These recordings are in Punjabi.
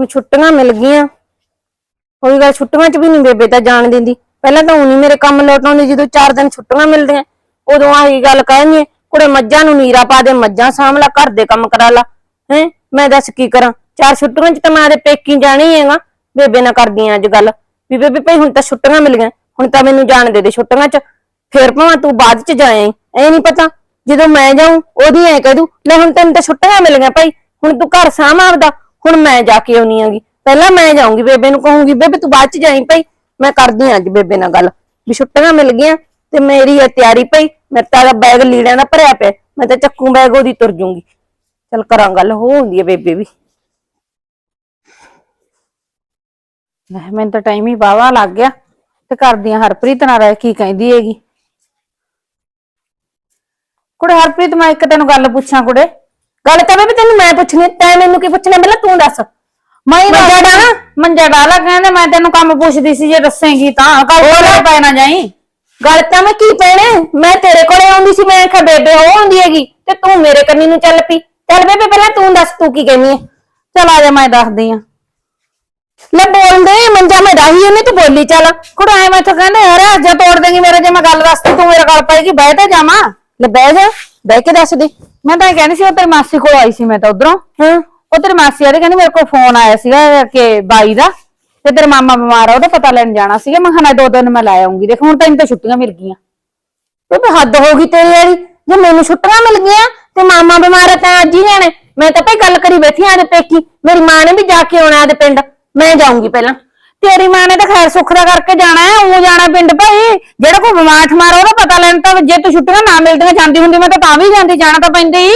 ਨੂੰ ਛੁੱਟੀਆਂ ਮਿਲ ਗਈਆਂ। ਕੋਈ ਗੱਲ ਛੁੱਟੀਆਂ 'ਚ ਵੀ ਨਹੀਂ ਬੇਬੇ ਤਾਂ ਜਾਣ ਦਿੰਦੀ। ਪਹਿਲਾਂ ਤਾਂ ਉਨੀ ਮੇਰੇ ਕੰਮ ਲੋਟਾਉਂਦੀ ਜਦੋਂ ਚਾਰ ਦਿਨ ਛੁੱਟੀਆਂ ਮਿਲਦੀਆਂ, ਉਦੋਂ ਆਹੀ ਗੱਲ ਕਹਿੰਦੀ ਕੁੜੇ ਮੱਝਾਂ ਨੂੰ ਨੀਰਾ ਪਾ ਦੇ, ਮੱਝਾਂ ਸਾਂਭਲਾ ਘਰ ਦੇ ਕੰਮ ਕਰਾ ਲਾ। ਹੈ, ਮੈਂ ਦੱਸ ਕੀ ਕਰਾਂ? ਚਾਰ ਛੁੱਟੀਆਂ 'ਚ ਤਾਂ ਮੈਂ ਆਦੇ ਪੇਕੀ ਜਾਣੀ ਹੈਗਾ। ਬੇਬੇ ਨਾਲ ਕਰਦੀ ਅੱਜ ਗੱਲ। ਵੀ ਬੇਬੇ ਭਾਈ ਹੁਣ ਤਾਂ ਛੁੱਟੀਆਂ ਮਿਲ ਗਈਆਂ, ਹੁਣ ਤਾਂ ਮੈਨੂੰ ਜਾਣ ਦੇ ਦੇ ਛੁੱਟੀਆਂ 'ਚ। ਫੇਰ ਭਾਵੇਂ ਤੂੰ ਬਾਅਦ 'ਚ ਜਾਏ ਐ ਨਹੀਂ ਪਤਾ। ਜਦੋਂ ਮੈਂ ਜਾਊਂ, ਉਹਦੀ ਐ ਕਹਿ ਦੂ, ਲੈ ਹੁਣ ਤੈਨੂੰ ਤਾਂ ਛੁੱਟੀਆਂ ਮਿਲ ਗਈਆਂ ਭਾਈ, ਹੁਣ ਤੂੰ ਘਰ ਸਾਂਭ ਆਪਦਾ। ਹੁਣ ਮੈਂ ਜਾ ਕੇ ਆਉਣੀ ਆਂਗੀ ਪਹਿਲਾਂ ਮੈਂ ਜਾਊਂਗੀ ਬੇਬੇ ਨੂੰ ਕਹੂੰਗੀ, ਬੇਬੇ ਤੂੰ ਬਾਅਦ 'ਚ ਜਾਈਂ ਭਾਈ। ਮੈਂ ਕਰਦੀ ਆਂ ਅੱਜ ਬੇਬੇ ਨਾਲ ਗੱਲ। ਵੀ ਛੁੱਟੀਆਂ ਮਿਲ ਗਈਆਂ ਤੇ ਮੇਰੀ ਇਹ ਤਿਆਰੀ ਪਈ ਮੇਰੇ ਤਾਂ ਬੈਗ ਲੀੜਿਆਂ ਦਾ ਭਰਿਆ ਪਿਆ। ਮੈਂ ਤਾਂ ਚੱਕੂ ਬੈਗ ਉਹਦੀ ਤੁਰ ਜੂੰਗੀ। ਚੱਲ ਕਰਾਂ ਗੱਲ, ਹੋ ਹੁੰਦੀ ਹੈ ਬੇਬੇ ਵੀ। ਲੈ, ਮੈਨੂੰ ਤਾਂ ਟਾਈਮ ਹੀ ਬਾਵਾ ਲੱਗ ਗਿਆ। ਤੇ ਕਰਦੀਆਂ ਹਰਪ੍ਰੀਤ ਨਾਲ ਰਹਿ, ਕੀ ਕਹਿੰਦੀ ਹੈਗੀ। ਕੁੜੇ, ਹਰਪ੍ਰੀਤ, ਮੈਂ ਇੱਕ ਤੈਨੂੰ ਗੱਲ ਪੁੱਛਾਂ ਕੁੜੇ। ਗੱਲ ਤਾਂ ਬੇਬੇ ਤੈਨੂੰ ਮੈਂ ਪੁੱਛਣੀ ਤੈਂ ਮੈਨੂੰ ਕੀ ਪੁੱਛਣਾ? ਪਹਿਲਾਂ ਤੂੰ ਦੱਸ। ਮੈਂ ਹੀ ਮੰਜਾ ਦੱਸ- ਡਾਲਾਂ? ਮੰਜਾ ਡਾਲਾ ਕਹਿੰਦੇ ਮੈਂ ਤੈਨੂੰ ਕੰਮ ਪੁੱਛਦੀ ਸੀ ਜੇ ਦੱਸੇਂਗੀ ਤਾਂ। ਕੱਲ ਕੋਲੇ ਪੈ ਨਾ ਜਾਈ। ਗੱਲ ਤਾਂ ਮੈਂ ਕੀ ਪੈਣੇ? ਮੈਂ ਤੇਰੇ ਕੋਲੇ ਆਉਂਦੀ ਸੀ ਮੈਂ ਕਿਹਾ ਬੇਬੇ ਉਹ ਆਉਂਦੀ ਹੈਗੀ ਤੇ ਤੂੰ ਮੇਰੇ ਕੰਨੀ ਨੂੰ ਚੱਲ ਪਈ। ਚੱਲ ਬੇਬੇ ਪਹਿਲਾਂ ਤੂੰ ਦੱਸ ਤੂੰ ਕੀ ਕਹਿੰਦੀ ਹੈ ਚਲ ਆ ਜਾ ਮੈਂ ਦੱਸਦੀ ਆ। ਲੈ ਬੋਲ ਦੇ ਮੰਜਾ ਮੈਂ ਡਾਹੀ ਉਹਨੇ ਤੂੰ ਬੋਲੀ ਚੱਲ। ਕੁੜੇ ਐ ਮੈਂ ਤਾਂ ਕਹਿੰਦੇ ਯਾਰ ਜੇ ਤੋੜ ਦੇਂਗੀ ਮੇਰੇ ਜੇ ਮੈਂ ਗੱਲ ਦੱਸਦੀ ਤੂੰ ਮੇਰੇ ਗੱਲ ਪਏਗੀ ਬਹਿ ਤੇ ਜਾਵਾਂ। ਲੈ ਬਹਿ ਜਾ ਬਹਿ ਕੇ ਦੱਸ ਦੇ। ਮੈਂ ਤਾਂ ਇਹ ਕਹਿੰਦੀ ਸੀ ਉਹ ਤੇਰੀ ਮਾਸੀ ਕੋਲ ਆਈ ਸੀ ਮੈਂ ਤਾਂ ਉਧਰੋਂ। ਹਾਂ। ਉਹ ਤੇਰੀ ਮਾਸੀ ਆ ਰਹੀ ਕਹਿੰਦੀ ਮੇਰੇ ਕੋਲ ਫੋਨ ਆਇਆ ਸੀਗਾ ਕਿ ਬਾਈ ਦਾ ਤੇ ਤੇਰੇ ਮਾਮਾ ਬਿਮਾਰ ਆ ਉਹਦਾ ਪਤਾ ਲੈਣ ਜਾਣਾ ਸੀਗਾ। ਮੈਂ ਖਾਣਾ ਦੋ ਦਿਨ ਮੈਂ ਲਾਇਆ ਆਉਂਗੀ। ਦੇਖ ਹੁਣ ਤੈਨੂੰ ਤਾਂ ਛੁੱਟੀਆਂ ਮਿਲ ਗਈਆਂ। ਬੇਬੇ ਹੱਦ ਹੋ ਗਈ ਤੇਰੀ ਵਾਲੀ। ਜੇ ਮੈਨੂੰ ਛੁੱਟੀਆਂ ਮਿਲ ਗਈਆਂ ਤੇ ਮਾਮਾ ਬਿਮਾਰ ਹੈ ਤਾਂ ਅੱਜ ਹੀ ਜਾਣਾ। ਮੈਂ ਤਾਂ ਭਾਈ ਗੱਲ ਕਰੀ ਬੈਠੀ ਆਂ ਦੇ ਪੇਕੀ। ਮੇਰੀ ਮਾਂ ਨੇ ਵੀ ਜਾ ਕੇ ਆਉਣਾ ਆਦੇ ਪਿੰਡ। ਮੈਂ ਜਾਊਂਗੀ ਪਹਿਲਾਂ। ਤੇਰੀ ਮਾਂ ਨੇ ਤਾਂ ਖੈਰ ਸੁੱਖ ਦਾ ਕਰਕੇ ਜਾਣਾ ਹੈ ਉਹ ਜਾਣਾ ਪਿੰਡ ਭਾਈ। ਜਿਹੜਾ ਕੋਈ ਬਿਮਾਰ ਠਮਾਰ ਉਹਦਾ ਪਤਾ ਲੈਣ ਤਾਂ ਜੇ ਤੂੰ ਛੁੱਟੀਆਂ ਨਾ ਮਿਲਦੀਆਂ, ਜਾਂਦੀ ਹੁੰਦੀ, ਮੈਂ ਤਾਂ ਤਾਂ ਵੀ ਜਾਂਦੀ, ਜਾਣਾ ਤਾਂ ਪੈਂਦਾ ਹੀ।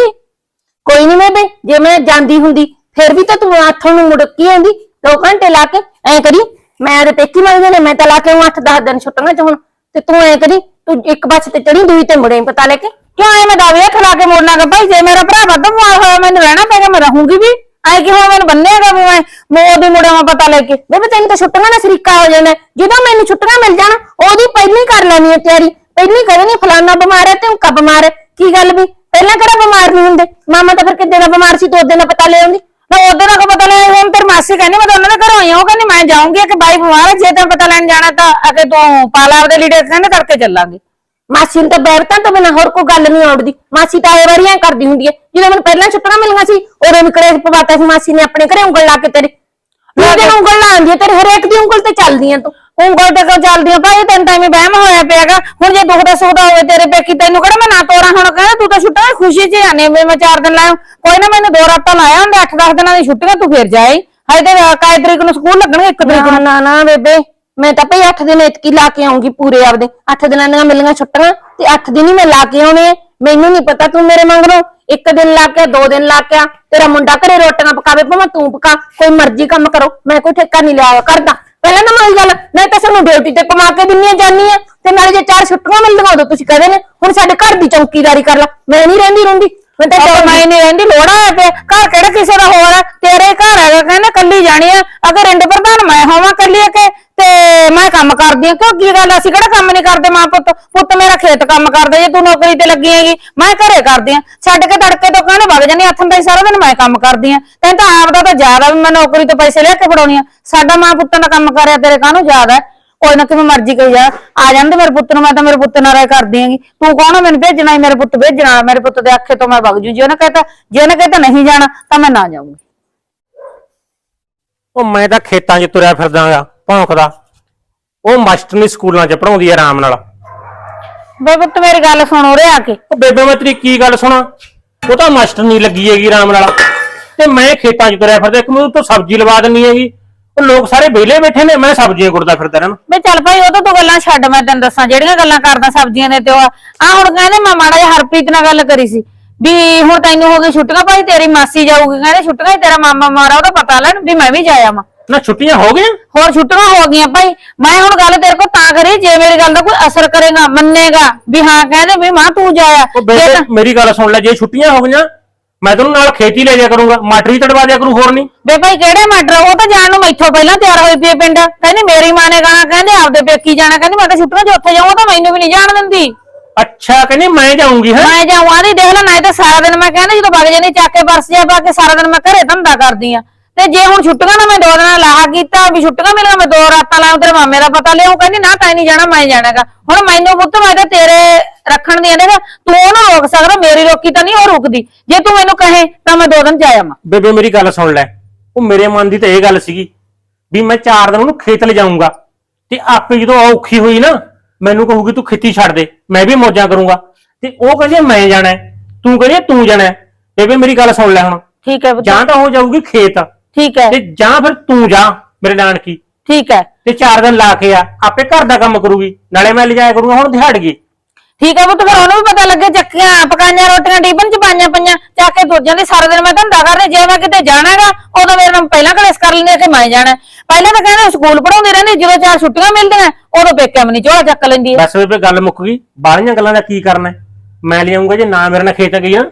ਕੋਈ ਨਹੀਂ ਬੇਬੇ, ਜੇ ਮੈਂ ਜਾਂਦੀ ਹੁੰਦੀ, ਫਿਰ ਵੀ ਤਾਂ ਤੂੰ ਆਥੋਂ ਨੂੰ ਮੁੜਕੀ ਆਉਂਦੀ 2 ਘੰਟੇ ਲਾ ਕੇ, ਐ ਕਰੀ, ਮੈਂ ਤੇ ਪੇਕੀ ਮੰਗਦੇ ਨੇ ਮੈਂ ਤਾਂ ਲਾ ਕੇ 8-10 ਦਿਨ ਛੁੱਟੀਆਂ ਚ ਹੁਣ। ਤੇ ਤੂੰ ਐ ਕਰੀ, ਤੂੰ ਇੱਕ ਬੱਸ ਤੇ ਚੜੀ ਦੂਈ ਤੇ ਮੁੜੇ ਪਤਾ ਲੈ ਕੇ। ਕਿਉਂ ਐ ਮੈਂ ਦਾਵੇ ਹੱਥ ਲਾ ਕੇ ਮੋੜਨਾ ਗਾ ਭਾਈ? ਜੇ ਮੇਰਾ ਭਰਾ ਵੱਧ ਬਿਮਾਰ ਹੋਇਆ, ਮੈਨੂੰ ਰਹਿਣਾ ਪੈਗਾ ਮੈਂ ਰਹੂੰਗੀ ਵੀ। ਐ ਕਿ ਹੁਣ ਮੈਨੂੰ ਬੰਨੇਗਾ ਵੀ ਮੈਂ ਮੋਦੀ ਮੁੜਿਆ ਮੈਂ ਪਤਾ ਲੈ ਕੇ। ਬੇਬੇ ਤੈਨੂੰ ਤਾਂ ਛੁੱਟੀਆਂ ਨਾਲ ਸਰੀਕਾ ਹੋ ਜਾਣਾ ਹੈ। ਜਦੋਂ ਮੈਨੂੰ ਛੁੱਟੀਆਂ ਮਿਲ ਜਾਣ, ਉਹਦੀ ਪਹਿਲੀ ਕਰ ਲੈਣੀ ਹੈ ਤਿਆਰੀ। ਪਹਿਲੀ ਹੀ ਫਲਾਨਾ ਬਿਮਾਰ ਹੈ ਤੇ ਉਹ ਕਬ ਬਿਮਾਰ ਹੈ? ਕੀ ਗੱਲ ਵੀ? ਪਹਿਲਾਂ ਕਿਹੜਾ ਬਿਮਾਰ ਨਹੀਂ ਹੁੰਦੇ? ਮਾਮਾ ਤਾਂ ਫਿਰ ਕਿੱਦੇ ਦਾ ਬਿਮਾਰ ਸੀ? ਤੂੰ ਉਹਦੇ ਨਾਲ ਪਤਾ ਲੈ ਆਉਂਦੀ। ਨਾ ਉਹਦੇ ਨਾਲ ਕੋ ਪਤਾ ਲੈ ਹੁਣ ਤੇਰੇ ਮਾਸੀ ਕਹਿੰਦੀ, ਮੈਂ ਤਾਂ ਉਹਨਾਂ ਦੇ ਘਰੋਂ ਆਈ ਹਾਂ। ਉਹ ਕਹਿੰਦੀ, ਮੈਂ ਜਾਊਂਗੀ ਕਿ ਬਾਈ ਬਿਮਾਰ ਹੈ, ਜੇ ਤੈਨੂੰ ਪਤਾ ਲੈਣ ਜਾਣਾ ਤਾਂ ਅਗੇ ਤੂੰ ਪਾਲਾ ਆਪਦੇ ਲੀੜੇ ਕਹਿੰਦੇ ਕਰਕੇ ਚੱਲਾਂਗੇ। ਮਾਸੀ ਨੂੰ ਤਾਂ ਬੈਰਤਾਂ ਤੋਂ ਬਿਨਾਂ ਹੋਰ ਕੋਈ ਗੱਲ ਨਹੀਂ ਆਉਂਦੀ। ਮਾਸੀ ਤਾਂ ਇਹ ਵਾਰੀਆਂ ਕਰਦੀ ਹੁੰਦੀ ਹੈ। ਜਦੋਂ ਮੈਨੂੰ ਪਹਿਲਾਂ ਛੁੱਟੀਆਂ ਮਿਲੀਆਂ ਸੀ ਉਦੋਂ ਵੀ ਕਲੇਸ਼ ਪਵਾਤਾ ਸੀ ਮਾਸੀ ਨੇ ਆਪਣੇ ਘਰੇ ਉਂਗਲ ਲਾ ਕੇ ਤੇਰੇ। ਉਹਦੇ ਉਂਗਲ ਲਾਉਂਦੀ ਹੈ ਤੇਰੇ ਹਰੇਕ ਦੀ ਉਂਗਲ ਤੇ ਚੱਲਦੀਆਂ ਤੂੰ। ਉਂਗਲ ਤੇ ਕੋ ਚੱਲਦੀਆਂ ਭਾਈ? ਤੈਨੂੰ ਤਾਂ ਐਵੇਂ ਵਹਿਮ ਹੋਇਆ ਪਿਆਗਾ। ਹੁਣ ਜੇ ਦੁੱਖ ਦਾ ਸੁੱਖ ਦਾ ਹੋਵੇ ਤੇਰੇ ਪੇਕੀ ਤੈਨੂੰ ਕਿਹੜਾ ਮੈਂ ਨਾ ਤੋਰਾਂ ਹੁਣ ਕਹਿੰਦਾ ਤੂੰ ਤਾਂ ਛੁੱਟੀਆਂ ਖੁਸ਼ੀ 'ਚ ਵੀ ਮੈਂ ਚਾਰ ਦਿਨ ਲਾਇਆ। ਕੋਈ ਨਾ ਮੈਨੂੰ ਦੋ ਰਾਤਾਂ ਲਾਇਆ ਹੁੰਦੇ 8-10 ਦਿਨਾਂ ਦੀ ਛੁੱਟੀਆਂ ਤੂੰ ਫੇਰ ਜਾਏ ਹਾਏ ਤੇ ਕਾਇ ਤਰੀਕ ਨੂੰ ਸਕੂਲ ਲੱਗਣਗੇ ਇੱਕ ਤਰੀਕ ਨੂੰ ਨਾ ਨਾ ਬੇਬੇ। ਮੈਂ ਤਾਂ ਭਈ 8 ਦਿਨ ਇਤਕੀ ਲਾ ਕੇ ਆਉਂਗੀ ਪੂਰੇ ਆਪਦੇ। 8 ਦਿਨਾਂ ਦੀਆਂ ਮਿਲੀਆਂ ਛੁੱਟੀਆਂ ਤੇ 8 ਦਿਨ ਹੀ ਮੈਂ ਲਾ ਕੇ ਆਉਣੇ ਆ। ਮੈਨੂੰ ਨਹੀਂ ਪਤਾ ਤੂੰ ਮੇਰੇ ਮੰਗਰੋਂ ਇੱਕ ਦਿਨ ਲਾ ਕੇ ਦੋ ਦਿਨ ਲਾ ਕੇ ਆ। ਤੇਰਾ ਮੁੰਡਾ ਘਰੇ ਰੋਟੀਆਂ ਪਕਾਵੇ ਭਾਵੇਂ ਤੂੰ ਪਕਾ। ਕੋਈ ਮਰਜ਼ੀ ਕੰਮ ਕਰੋ। ਮੈਂ ਕੋਈ ਠੇਕਾ ਨਹੀਂ ਲਿਆ ਕਰਦਾ। ਪਹਿਲਾਂ ਨਾ ਮੈਂ ਗੱਲ ਮੈਂ ਤਾਂ ਸਾਨੂੰ ਡਿਊਟੀ ਤੇ ਕਮਾ ਕੇ ਦਿੰਨੀ ਜਾਨੀ ਆ। ਤੇ ਨਾਲੇ ਜੇ ਚਾਰ ਛੁੱਟੀਆਂ ਮਿਲਦੀਆਂ ਉਦੋਂ ਤੁਸੀਂ ਕਹਦੇ ਨੇ ਹੁਣ ਸਾਡੇ ਘਰ ਦੀ ਚੌਕੀਦਾਰੀ ਕਰ ਲੈ। ਮੈਂ ਨਹੀਂ ਰਹਿੰਦੀ ਰਹਿੰਦੀ ਮੈਂ ਤਾਂ ਤਾਂ ਮੈਂ ਨਹੀਂ ਰਹਿੰਦੀ ਲੋੜਾ ਹੋਇਆ ਪਿਆ ਘਰ ਕਿਹੜਾ ਕਿਸੇ ਦਾ ਹੋਰ ਹੈ ਤੇਰੇ ਘਰ ਹੈਗਾ ਕਹਿੰਦੇ ਕੱਲੀ ਜਾਣੀ ਆ। ਅਗਰ ਰਿੰਡ ਪ੍ਰਧਾਨ ਮੈਂ ਹੋਵਾਂ ਕੱਲੀ ਕੇ ਤੇ ਮੈਂ ਕੰਮ ਕਰਦੀ ਹਾਂ। ਕਿਉਂ ਕੀ ਗੱਲ ਅਸੀਂ ਕਿਹੜਾ ਕੰਮ ਨਹੀਂ ਕਰਦੇ ਮਾਂ ਪੁੱਤ? ਪੁੱਤ ਮੇਰਾ ਖੇਤ ਕੰਮ ਕਰਦਾ ਜੇ ਤੂੰ ਨੌਕਰੀ ਤੇ ਲੱਗੀ ਹੈਗੀ, ਮੈਂ ਘਰੇ ਕਰਦੀ ਆ ਛੱਡ ਕੇ ਤੜਕੇ ਤੋਂ ਕਹਿੰਦੇ ਵਗ ਜਾਨੀ ਹੱਥਾਂ ਦਾ ਹੀ ਸਾਰਾ ਦਿਨ ਮੈਂ ਕੰਮ ਕਰਦੀ ਆ ਤੈਨੂੰ ਤਾਂ ਆਪ ਦਾ ਤਾਂ ਜ਼ਿਆਦਾ ਵੀ ਮੈਂ ਨੌਕਰੀ ਤੋਂ ਪੈਸੇ ਲੈ ਕੇ ਫੜਾਉਣੀ ਆ। ਸਾਡਾ ਮਾਂ ਪੁੱਤਾਂ ਦਾ ਕੰਮ ਕਰਿਆ, ਤੇਰੇ ਕਾਹਨੂੰ ਜ਼ਿਆਦਾ ਕੋਈ ਨਾ ਕਿਵੇਂ ਮਰਜ਼ੀ ਕਹੀ ਜਾ। ਆ ਜਾਂਦੇ ਮੇਰੇ ਪੁੱਤ ਨੂੰ, ਮੈਂ ਤਾਂ ਮੇਰੇ ਪੁੱਤ ਨਾਲ ਰਹਿ ਕਰਦੀ ਆਂਗੀ ਤੂੰ ਕੌਣ ਆ? ਮੈਨੂੰ ਭੇਜਣਾ ਹੀ ਮੇਰੇ ਪੁੱਤ ਭੇਜਣਾ। ਮੇਰੇ ਪੁੱਤ ਦੇ ਅੱਖੇ ਤੋਂ ਮੈਂ ਵਗ ਜੂ। ਜੇ ਉਹਨੇ ਕਹਤਾ, ਜੇ ਉਹਨੇ ਕਹਤਾ ਨਹੀਂ ਜਾਣਾ, ਤਾਂ ਮੈਂ ਨਾ ਜਾਊਂਗੀ। ਉਹ ਮੈਂ ਤਾਂ ਖੇਤਾਂ 'ਚ ਤੁਰਿਆ ਫਿਰਦਾਗਾ ਭੌਂਕਦਾ। ਉਹ ਮਾਸਟਰਨੀ ਸਕੂਲਾਂ 'ਚ ਪੜਾਉਂਦੀ ਆ ਆਰਾਮ ਨਾਲ। ਬੇ ਪੁੱਤ ਮੇਰੀ ਗੱਲ ਸੁਣ ਉਰੇ ਆ ਕੇ। ਉਹ ਬੇਬੇ ਮੈਂ ਤੇਰੀ ਕੀ ਗੱਲ ਸੁਣਾ? ਉਹ ਤਾਂ ਮਾਸਟਰਨੀ ਲੱਗੀ ਹੈਗੀ ਆਰਾਮ ਨਾਲ। ਤੇ ਮੈਂ ਖੇਤਾਂ 'ਚ ਤੁਰਿਆ ਫਿਰਦਾ ਇੱਕ ਮੈਨੂੰ ਤੋਂ ਸਬਜ਼ੀ ਲਵਾ ਦਿੰਨੀ ਹੈਗੀ। ਉਹ ਲੋਕ ਸਾਰੇ ਵਿਹਲੇ ਬੈਠੇ ਨੇ ਮੈਂ ਸਬਜ਼ੀਆਂ ਗੁਰਦਾ ਫਿਰਦਾ ਰਹਿਣਾ। ਬੇ ਚੱਲ ਭਾਈ ਉਹ ਤਾਂ ਤੂੰ ਗੱਲਾਂ ਛੱਡ ਮੈਂ ਤੈਨੂੰ ਦੱਸਾਂ ਜਿਹੜੀਆਂ ਗੱਲਾਂ ਕਰਦਾ ਸਬਜ਼ੀਆਂ ਦੇ ਤੇ ਉਹ ਆ। ਹੁਣ ਕਹਿੰਦੇ ਮੈਂ ਮਾੜਾ ਜਿਹਾ ਹਰਪ੍ਰੀਤ ਨਾਲ ਗੱਲ ਕਰੀ ਸੀ ਵੀ ਹੁਣ ਤੈਨੂੰ ਹੋ ਗਈ ਛੁੱਟੀਆਂ ਭਾਈ ਤੇਰੀ ਮਾਸੀ ਜਾਊਗੀ। ਕਹਿੰਦੇ ਛੁੱਟੀਆਂ ਹੀ ਤੇਰਾ ਮਾਮਾ ਮਾਰਾ ਉਹਦਾ ਪਤਾ ਲੈਣ ਵੀ ਮੈਂ ਵੀ ਜਾਇਆ ਵਾਂ ਨਾ ਛੁੱਟੀਆਂ ਹੋ ਗਈਆਂ? ਹੋਰ ਛੁੱਟੀਆਂ ਹੋ ਗਈਆਂ ਭਾਈ। ਮੈਂ ਹੁਣ ਗੱਲ ਤੇਰੇ ਕੋਲ ਤਾਂ ਕਰੀ ਜੇ ਮੇਰੀ ਗੱਲ ਦਾ ਕੋਈ ਅਸਰ ਕਰੇਗਾ ਮੰਨੇਗਾ ਵੀ ਹਾਂ ਕਹਿੰਦੇ ਵੀ ਮਾਂ ਤੂੰ ਜਾਇਆ। ਉਹ ਮੇਰੀ ਗੱਲ ਸੁਣ ਲੈ ਜੇ ਛੁੱਟੀਆਂ ਹੋ ਗਈਆਂ ਮੈਂ ਤੈਨੂੰ ਨਾਲ ਖੇਤੀ ਲੈ ਜਾ ਕਰੂੰਗਾ ਮਾਟਰੀ ਤੜਵਾ ਦਿਆ ਕਰੂ ਹੋਰ ਨਹੀਂ। ਬੇ ਭਾਈ ਕਿਹੜੇ ਮਾਡਰ ਉਹ ਤਾਂ ਜਾਣ ਨੂੰ ਮੈਥੋਂ ਪਹਿਲਾਂ ਤਿਆਰ ਹੋਈ ਪਈ ਪਿੰਡ। ਕਹਿੰਦੀ ਮੇਰੀ ਮਾਂ ਨੇ ਗਾਣਾ ਕਹਿੰਦੇ ਆਪਦੇ ਪੇਕੀ ਜਾਣਾ ਕਹਿੰਦੀ ਮੈਂ ਤਾਂ ਛੁੱਟੀਆਂ 'ਚ ਉੱਥੇ ਜਾਊਂ ਤਾਂ ਮੈਨੂੰ ਵੀ ਨਹੀਂ ਜਾਣ ਦਿੰਦੀ। ਅੱਛਾ ਕਹਿੰਦੀ ਮੈਂ ਜਾਊਂਗੀ ਹੈ? ਮੈਂ ਜਾਵਾਂ ਦੀ ਦੇਖ ਲੈ ਨਹੀਂ ਤਾਂ ਸਾਰਾ ਦਿਨ ਮੈਂ ਕਹਿੰਦਾ ਜਦੋਂ ਵਗ ਜਾਂਦੀ ਚੱਕ ਕੇ ਬਰਸ ਜਾ ਪਾ ਕੇ ਸਾਰਾ ਦਿਨ ਮੈਂ ਘਰੇ ਧੰਦਾ ਕਰਦੀ ਆ ਤੇ ਜੇ ਹੁਣ ਛੁੱਟੀਆਂ ਨਾਲ ਮੈਂ ਦੋ ਦਿਨਾਂ ਲਾਹਾ ਕੀਤਾ ਵੀ ਛੁੱਟੀਆਂ ਮਿਲੀਆਂ ਮੈਂ ਦੋ ਰਾਤਾਂ ਲਾਉਂ ਤੇਰੇ ਮਾਮੇ ਦਾ ਪਤਾ ਲਿਆਉਂ ਕਹਿੰਦੀ ਨਾ ਤਾਂ ਨਹੀਂ ਜਾਣਾ ਮੈਂ ਜਾਣਾਗਾ। ਹੁਣ ਮੈਨੂੰ ਪੁੱਤ ਮੈਂ ਤਾਂ ਤੇਰੇ ਰੱਖਣ ਦੀ ਨੇ ਤੂੰ ਉਹਨੂੰ ਰੋਕ ਸਕਦਾ ਮੇਰੀ ਰੋਕੀ ਤਾਂ ਨਹੀਂ ਉਹ ਰੁਕਦੀ। ਜੇ ਤੂੰ ਮੈਨੂੰ ਕਹੇ ਤਾਂ ਮੈਂ ਦੋ ਦਿਨ ਜਾ ਆਵਾਂ। ਬੇਬੇ ਮੇਰੀ ਗੱਲ ਸੁਣ ਲੈ। ਉਹ ਮੇਰੇ ਮਨ ਦੀ ਤਾਂ ਇਹ ਗੱਲ ਸੀਗੀ ਵੀ ਮੈਂ ਚਾਰ ਦਿਨ ਉਹਨੂੰ ਖੇਤ ਲਿਜਾਊਂਗਾ। ਤੇ ਆਪੇ ਜਦੋਂ ਉਹ ਔਖੀ ਹੋਈ ਨਾ ਮੈਨੂੰ ਕਹੂਗੀ ਤੂੰ ਖੇਤੀ ਛੱਡ ਦੇ ਮੈਂ ਵੀ ਮੌਜਾਂ ਕਰੂੰਗਾ। ਤੇ ਉਹ ਕਹਿੰਦੀ ਮੈਂ ਜਾਣਾ ਹੈ, ਤੂੰ ਕਹਿੰਦੀ ਤੂੰ ਜਾਣਾ ਹੈ। ਬੇਬੇ ਮੇਰੀ ਗੱਲ ਸੁਣ ਲੈ ਹੁਣ। ਠੀਕ ਹੈ ਪੁੱਤ। ਜਾਂ ਤਾਂ ਹੋ ਜਾਊਗੀ ਖੇਤ। ਠੀਕ ਹੈ। ਤੇ ਜਾਂ ਫਿਰ ਤੂੰ ਜਾ ਮੇਰੇ ਨਾਨਕੀ। ਠੀਕ ਹੈ। ਤੇ ਚਾਰ ਦਿਨ ਲਾ ਕੇ ਆ ਆਪੇ ਘਰ ਦਾ ਕੰਮ ਕਰੂਗੀ ਨਾਲੇ ਮੈਂ ਲਿਜਾਇਆ ਕਰੂੰਗਾ ਹੁਣ ਦਿਹਾੜ ਗਈ। ਠੀਕ ਹੈ ਪੁੱਤ ਫਿਰ ਉਹਨੂੰ ਵੀ ਪਤਾ ਲੱਗੇ ਚੱਕੀਆਂ ਪਕਾਈਆਂ ਰੋਟੀਆਂ ਟੀਪਨ ਚ ਪਾਈਆਂ ਪਈਆਂ ਚੱਕ ਕੇ ਤੁਰ ਜਾਂਦੀ ਸਾਰਾ ਦਿਨ ਮੈਂ ਧੰਦਾ ਕਰਦੀ ਜੇ ਮੈਂ ਕਿਤੇ ਜਾਣਾਗਾ ਉਦੋਂ ਮੇਰੇ ਨਾਲ ਪਹਿਲਾਂ ਕਲੇਸ ਕਰ ਲੈਂਦੇ ਕਿ ਮੈਂ ਜਾਣਾ। ਪਹਿਲਾਂ ਤਾਂ ਕਹਿੰਦੇ ਸਕੂਲ ਪੜਾਉਂਦੀ ਰਹਿੰਦੀ ਜਦੋਂ ਚਾਰ ਛੁੱਟੀਆਂ ਮਿਲਦੀਆਂ ਉਦੋਂ ਪੇਕੇ ਮਨੀ ਝੋਲਾ ਚੱਕ ਲੈਂਦੀ ਹੈ ਬਸ ਬੇਬੇ ਗੱਲ ਮੁੱਕ ਗਈ। ਬਾਹਲੀਆਂ ਗੱਲਾਂ ਦਾ ਕੀ ਕਰਨਾ ਹੈ? ਮੈਂ ਲਿਆਉਂਗਾ ਜੇ ਨਾ ਮੇਰੇ ਨਾਲ ਖੇਤ ਗਈ ਨਾ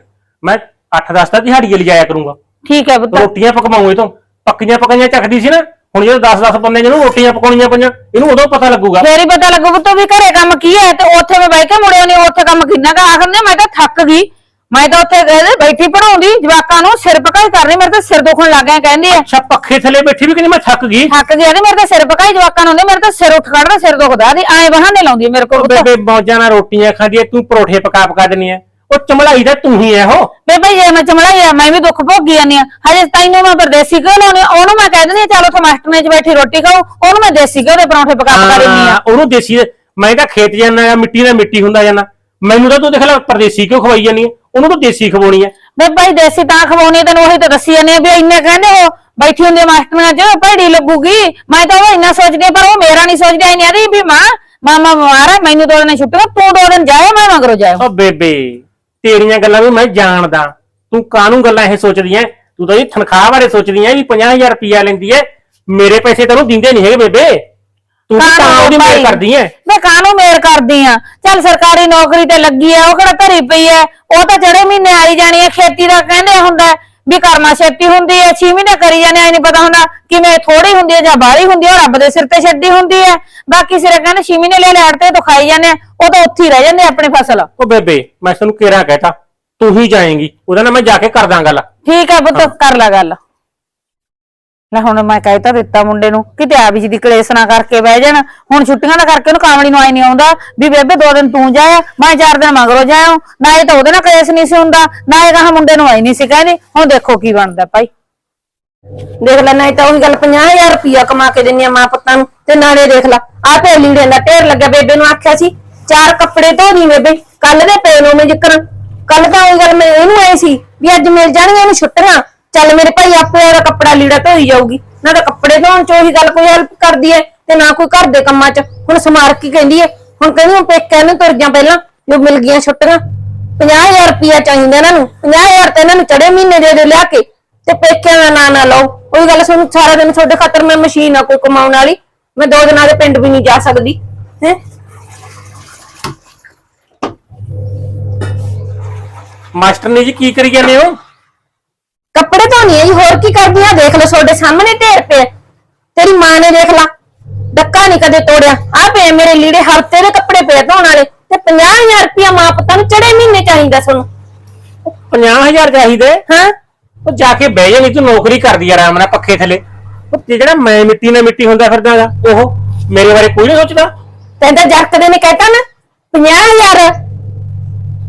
ਮੈਂ 8-10 ਤਾਂ ਦਿਹਾੜੀਏ ਲਿਜਾਇਆ ਕਰੂੰਗਾ। ਠੀਕ ਹੈ ਪੁੱਤ। ਰੋਟੀਆਂ ਪਕਵਾਉਂ ਇਹ ਤੋਂ ਪੱਕੀਆਂ ਪਕਾਈਆਂ ਚੱਕਦੀ ਸੀ ਨਾ। ਹੁਣ ਜਦੋਂ 10-10 ਬੰਦੇ ਜਿਹਨੂੰ ਰੋਟੀਆਂ ਪਕਾਉਣੀਆਂ ਪਈਆਂ ਇਹਨੂੰ ਉਦੋਂ ਪਤਾ ਲੱਗੂਗਾ। ਫੇਰ ਹੀ ਪਤਾ ਲੱਗੂ ਪੁੱਤ ਵੀ ਘਰੇ ਕੰਮ ਕੀ ਹੈ ਤੇ ਉੱਥੇ ਮੈਂ ਬਹਿ ਕੇ ਮੁੜਿਆ ਨਹੀਂ ਉੱਥੇ ਕੰਮ ਕਿੰਨਾ ਕਾ ਆਖਰ ਨੇ ਮੈਂ ਤਾਂ ਥੱਕ ਗਈ। ਮੈਂ ਤਾਂ ਉੱਥੇ ਗਏ ਬੈਠੀ ਪੜਾਉਂਦੀ ਜਵਾਕਾਂ ਨੂੰ ਸਿਰ ਪਕਾਈ ਕਰਨੀ ਮੇਰੇ ਤਾਂ ਸਿਰ ਦੁਖਣ ਲੱਗ ਗਿਆ ਕਹਿੰਦੀ ਹੈ। ਅੱਛਾ ਪੱਖੇ ਥੱਲੇ ਬੈਠੀ ਵੀ ਕਹਿੰਦੀ ਮੈਂ ਥੱਕ ਗਈ। ਥੱਕ ਗਿਆ ਨੇ ਮੇਰੇ ਤਾਂ ਸਿਰ ਪਕਾਈ ਜਵਾਕਾਂ ਨੂੰ ਨੇ ਮੇਰੇ ਤਾਂ ਸਿਰ ਉੱਠ ਖੜਦਾ ਸਿਰ ਦੁਖਦਾ ਦੀ ਐ ਬਹਾਨੇ ਲਾਉਂਦੀ ਮੇਰੇ ਕੋਲ ਬੇਬੇ ਮੌਜਾਂ ਨਾਲ ਰੋਟੀਆਂ ਖਾਂਦੀ ਐ ਤੂੰ ਪਰੋਠੇ ਪਕਾ ਪਕਾ ਦਿੰਨੀ ਐ ਉਹ ਚਮੜਾਈ ਦਾ ਤੂੰ ਹੀ ਐ ਉਹ। ਬੇਬੇ ਜੇ ਮੈਂ ਚਮੜਾਈ ਆ ਮੈਂ ਵੀ ਦੁੱਖ ਭੋਗੀ ਜਾਂਦੀ ਆ। ਹਜੇ ਤੈਨੂੰ ਮੈਂ ਪਰਦੇਸੀ ਕਿਉਂ ਲਾਉਣੀ ਆ? ਉਹਨੂੰ ਮੈਂ ਕਹਿ ਦਿੰਦੀ ਆ ਚੱਲ ਉੱਥੇ ਮਾਸਟਰ ਨੇ ਚ ਬੈਠੀ ਰੋਟੀ ਖਾਓ ਉਹਨੂੰ ਮੈਂ ਦੇਸੀ ਘਿਓ ਦੇ ਪਰੌਂਠੇ ਪਕਾ ਪਕਾ ਦਿੰਦੀ ਆ। ਹਾਂ, ਉਹਨੂੰ ਦੇਸੀ ਮੈਂ ਤਾਂ ਖੇਤ ਜਾਂਦਾ ਮਿੱਟੀ ਨਾਲ ਮਿੱਟੀ ਹੁੰਦਾ ਜਾਂਦਾ। ਮੈਨੂੰ ਤਾਂ ਤੂੰ ਦੇਖ ਲੈ ਪਰਦੇਸੀ ਕਿਉਂ ਖਵਾਈ ਜਾਨੀ ਐ ਉਹਨੂੰ ਤਾਂ ਦੇਸੀ ਖਵਾਉਣੀ ਐ ਵੇ ਭਾਈ ਦੇਸੀ ਤਾਂ ਖਵਾਉਣੀ ਆ, ਤੈਨੂੰ ਉਹੀ ਤਾਂ ਦੱਸੀ ਜਾਂਦੇ ਆ ਵੀ ਇੰਨੇ ਕਹਿੰਦੇ ਉਹ ਬੈਠੀ ਹੁੰਦੀ ਆ ਮਾਸਟਰਾਂ 'ਚ ਭੈੜੀ ਲੱਗੂਗੀ। ਮੈਂ ਤਾਂ ਉਹ ਇੰਨਾ ਸੋਚਦੀ ਆ, ਪਰ ਉਹ ਮੇਰਾ ਨਹੀਂ ਸੋਚਦੀ ਐ ਨਹੀਂ ਵੀ ਮਾਂ ਮਾਮਾ ਬਿਮਾਰ ਹੈ ਮੈਨੂੰ ਦੋ ਦਿਨ ਛੁੱਟੀ ਤੂੰ ਦੋ ਦਿਨ ਜਾਏ ਮੈਂ ਮਗਰੋਂ ਜਾਏ ਉਹ ਬੇਬੇ ਤੇਰੀਆਂ ਗੱਲਾਂ ਵੀ ਮੈਂ ਜਾਣਦਾ। ਤੂੰ ਕਾਹਨੂੰ ਗੱਲਾਂ ਇਹ ਸੋਚਦੀ ਐ? ਤੂੰ ਤਾਂ ਇਹ ਤਨਖਾਹ ਬਾਰੇ ਸੋਚਦੀ ਐ ਵੀ 50000 ਰੁਪਇਆ ਲੈਂਦੀ ਐ। ਮੇਰੇ ਪੈਸੇ ਤੈਨੂੰ ਦਿੰਦੇ ਨਹੀਂ ਹੈਗੇ ਬੇਬੇ। ਤੂੰ ਤਾਂ ਉਹਦੀ ਮੇਲ ਕਰਦੀ ਐ? ਮੈਂ ਕਾਹਨੂੰ ਮੇਰ ਕਰਦੀ ਆ? ਚੱਲ ਸਰਕਾਰੀ ਨੌਕਰੀ ਤੇ ਲੱਗੀ ਆ ਉਹ ਕਿਹੜਾ ਧਰੀ ਪਈ ਐ? ਉਹ ਤਾਂ ਜਿਹੜੇ ਮਹੀਨੇ ਆਈ ਜਾਣੀ ਐ ਖੇਤੀ ਦਾ ਕਹਿੰਦੇ ਹੁੰਦਾ ਹੈ ਵੀ ਕਰਮਾ ਛੇਤੀ ਹੁੰਦੀ ਐ 6 ਮਹੀਨੇ ਕਰੀ ਜਾਂਦੇ ਐ ਨਹੀਂ ਪਤਾ ਹੁੰਦਾ ਕਿਵੇਂ ਥੋੜੀ ਹੁੰਦੀ ਐ ਜਾਂ ਬਾਹਲੀ ਹੁੰਦੀ ਐ ਰੱਬ ਦੇ ਸਿਰ ਤੇ ਛੱਡੀ ਹੁੰਦੀ ਐ ਬਾਕੀ ਸਿਰੇ ਕਹਿੰਦੇ 6 ਮਹੀਨੇ ਲੈ ਲੈਣ ਤੇ ਤਾਂ ਖਾਈ ਜਾਂਦੇ ਉਹ ਤਾਂ ਉੱਥੇ ਹੀ ਰਹਿ ਜਾਂਦੇ ਆਪਣੀ ਫਸਲ। ਉਹ ਬੇਬੇ ਮੈਂ ਤੈਨੂੰ ਕਿਹੜਾ ਕਹਿਤਾ ਤੂੰ ਹੀ ਜਾਏਂਗੀ ਉਹਦਾ ਨਾਲ ਮੈਂ ਜਾ ਕੇ ਕਰਦਾ ਗੱਲ। ਠੀਕ ਹੈ ਪੁੱਤ ਕਰ ਲੈ ਗੱਲ। ਲੈ ਹੁਣ ਮੈਂ ਕਹਿ ਤਾਂ ਦਿੱਤਾ ਮੁੰਡੇ ਨੂੰ ਕਿਤੇ ਆ ਵੀ ਜੀ ਦੀ ਕਲੇਸ਼ ਨਾ ਕਰਕੇ ਬਹਿ ਜਾਣ। ਹੁਣ ਛੁੱਟੀਆਂ ਦਾ ਕਰਕੇ ਉਹਨੂੰ ਕਾਮੜੀ ਨੂੰ ਆਈ ਨਹੀਂ ਆਉਂਦਾ ਵੀ ਬੇਬੇ ਦੋ ਦਿਨ ਤੂੰ ਜਾਇਆ ਮੈਂ ਚਾਰ ਦਿਨ ਮਗਰੋਂ ਜਾਇਆ ਨਾ ਇਹ ਤਾਂ ਉਹਦੇ ਨਾਲ ਕਲੇਸ਼ ਨਹੀਂ ਸੀ ਹੁੰਦਾ, ਨਾ ਇਹ ਕਹਾ ਮੁੰਡੇ ਨੂੰ ਆਈ ਨਹੀਂ ਸੀ ਕਹਿੰਦੀ। ਹੁਣ ਦੇਖੋ ਕੀ ਬਣਦਾ ਭਾਈ। ਦੇਖ ਲੈ ਨਹੀਂ ਤਾਂ ਉਹੀ ਗੱਲ 50000 ਰੁਪਇਆ ਕਮਾ ਕੇ ਦਿੰਨੀ ਆ ਮਾਂ ਪੁੱਤਾਂ ਨੂੰ। ਤੇ ਨਾਲੇ ਦੇਖ ਲੈ ਆ ਤੇ ਲੀੜੇ ਦਾ ਢੇਰ ਲੱਗਿਆ ਬੇਬੇ ਨੂੰ ਆਖਿਆ ਸੀ। ਚਾਰ ਕੱਪੜੇ ਧੋ ਦੀ ਬੇਬੇ ਕੱਲ ਦੇ ਪਏ ਨੂੰ ਮੈਂ ਜ਼ਿਕਰ। ਕੱਲ ਤਾਂ ਉਹੀ ਗੱਲ ਮੈਂ ਇਹਨੂੰ ਆਈ ਸੀ ਵੀ ਅੱਜ ਮਿਲ ਜਾਣਗੀਆਂ ਇਹਨੂੰ ਛੁੱਟੀਆਂ। ਚੱਲ ਮੇਰੇ ਭਾਈ ਆਪੇ ਉਹਦਾ ਕੱਪੜਾ ਲੀੜਾ ਧੋਈ ਜਾਊਗੀ। ਨਾ ਤਾਂ ਕੱਪੜੇ ਧੋਣ ਚ ਉਹੀ ਗੱਲ ਕੋਈ ਹੈਲਪ ਕਰਦੀ ਹੈ ਤੇ ਨਾ ਕੋਈ ਘਰ ਦੇ ਕੰਮਾਂ ਚ। ਹੁਣ ਸਮਾਰ ਕਹਿੰਦੀ ਹੈ ਹੁਣ ਕਹਿੰਦੀ ਮੈਂ ਪੇਕਿਆਂ ਨੂੰ ਤੁਰ ਜਾ ਪਹਿਲਾਂ, ਜੋ ਮਿਲ ਗਈਆਂ ਛੁੱਟੀਆਂ। 50000 ਰੁਪਇਆ ਚਾਹੀਦਾ ਇਹਨਾਂ ਨੂੰ। 50000 ਤੇ ਇਹਨਾਂ ਨੂੰ ਚੜੇ ਮਹੀਨੇ ਦੇ ਦੇ ਲਿਆ ਕੇ ਤੇ ਪੇਕਿਆਂ ਦਾ ਨਾਂ ਨਾ ਲਓ। ਉਹੀ ਗੱਲ ਸੁਣ, ਸਾਰਾ ਦਿਨ ਤੁਹਾਡੇ ਖਾਤਰ ਮੈਂ ਮਸ਼ੀਨ ਆ ਕੋਈ ਕਮਾਉਣ ਵਾਲੀ। ਮੈਂ ਦੋ ਦਿਨਾਂ ਦੇ ਪਿੰਡ ਵੀ ਨਹੀਂ ਜਾ ਸਕਦੀ। ਹੈ? ਮਾਸਟਰ ਨੇ ਜੀ, ਕੀ ਕਰੀ ਜਾਂਦੇ ਹੋ? ਕੱਪੜੇ ਧੋਣੀ ਹੈ ਜੀ ਹੋਰ ਕੀ ਕਰਦੀ ਆ? ਦੇਖ ਲਓ ਤੁਹਾਡੇ ਸਾਹਮਣੇ ਢੇਰ ਪਿਆ। ਤੇਰੀ ਮਾਂ ਨੇ ਦੇਖ ਲਾ ਡੱਕਾ ਨਹੀਂ ਕਦੇ ਤੋੜਿਆ। ਆ ਪਏ ਮੇਰੇ ਲੀੜੇ ਹਫ਼ਤੇ ਦੇ ਕੱਪੜੇ ਪਏ ਧੋਣ ਵਾਲੇ ਤੇ 50000 ਰੁਪਇਆ ਮਾਂ ਪੁੱਤਾਂ ਨੂੰ ਚੜੇ ਮਹੀਨੇ ਚਾਹੀਦਾ ਤੁਹਾਨੂੰ। 50000 ਚਾਹੀਦੇ? ਹਾਂ। ਉਹ ਜਾ ਕੇ ਬਹਿ ਜਾਣੀ ਤੂੰ ਨੌਕਰੀ ਕਰਦੀ ਆ ਆਰਾਮ ਨਾਲ ਪੱਖੇ ਥੱਲੇ। ਉਹ ਤੇ ਜਿਹੜਾ ਮੈਂ ਮਿੱਟੀ ਨਾਲ ਮਿੱਟੀ ਹੁੰਦਾ ਫਿਰਦਾ ਗਾ ਉਹ ਮੇਰੇ ਬਾਰੇ ਕੋਈ ਨਹੀਂ ਸੋਚਦਾ। ਤੈਨੂੰ ਜਰਕਦੇ ਨੇ ਕਹਿਤਾ ਨਾ 50000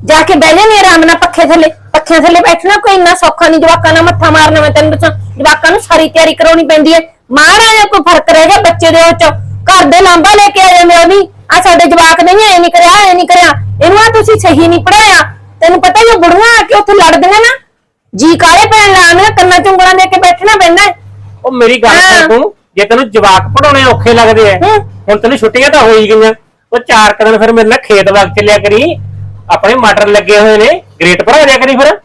ਜਾ ਕੇ ਬਹਿ ਜਾਣੀ ਆਰਾਮ ਨਾਲ ਪੱਖੇ ਥੱਲੇ। ਪੱਖੇ ਥੱਲੇ ਬੈਠਣਾ ਕੋਈ ਇੰਨਾ ਸੌਖਾ ਨਹੀਂ ਜਵਾਕਾਂ ਨਾਲ ਮੱਥਾ ਮਾਰਨਾ ਮੈਂ ਤੈਨੂੰ ਦੱਸਾਂ ਜਵਾਕਾਂ ਨੂੰ ਸਾਰੀ ਤਿਆਰੀ ਕਰਾਉਣੀ ਪੈਂਦੀ ਹੈ। ਮਹਾਰਾਜਾ ਕੋਈ ਫ਼ਰਕ ਰਹਿ ਗਿਆ ਬੱਚੇ ਦੇ ਵਿੱਚ ਘਰ ਦੇ ਲਾਂਬਾ ਲੈ ਕੇ ਆ ਜਾਂਦੇ ਉਹ ਵੀ। ਆ ਸਾਡੇ ਜਵਾਕ ਨਹੀਂ ਐ ਨਹੀਂ ਕਰਿਆ ਐ ਨਹੀਂ ਕਰਿਆ। ਇਹਨੂੰ ਆ ਤੁਸੀਂ ਸਹੀ ਨਹੀਂ ਪੜਾਇਆ ਤੈਨੂੰ ਪਤਾ ਹੀ ਉਹ ਬੁੜੀਆਂ ਆ ਕੇ ਉੱਥੇ ਲੜਦੀਆਂ ਨਾ। ਜੀ ਕਾਲੇ ਪੈਣ ਲਾਉਣੀਆਂ ਕੰਨਾਂ ਚ ਉਂਗਲਾਂ ਦੇ ਕੇ ਬੈਠਣਾ ਪੈਂਦਾ। ਉਹ ਮੇਰੀ ਗੱਲ। ਸੁਣ ਤੂੰ ਜੇ ਤੈਨੂੰ ਜਵਾਕ ਪੜਾਉਣੇ ਔਖੇ ਲੱਗਦੇ ਐ। ਹੁਣ ਤੈਨੂੰ ਛੁੱਟੀਆਂ ਤਾਂ ਹੋ ਹੀ ਗਈਆਂ। ਉਹ ਚਾਰ ਕੁ ਦਿਨ ਫਿਰ ਮੇਰੇ ਨਾਲ ਖੇਤ ਵਗ ਚੱਲਿਆ ਕਰੀ। ਆਪਣੇ ਮਟਰ ਲੱਗੇ ਹੋਏ ਨੇ। ਗ੍ਰੇਟ ਭਰਾ ਦਿਆ ਕਰੀ ਫਿਰ।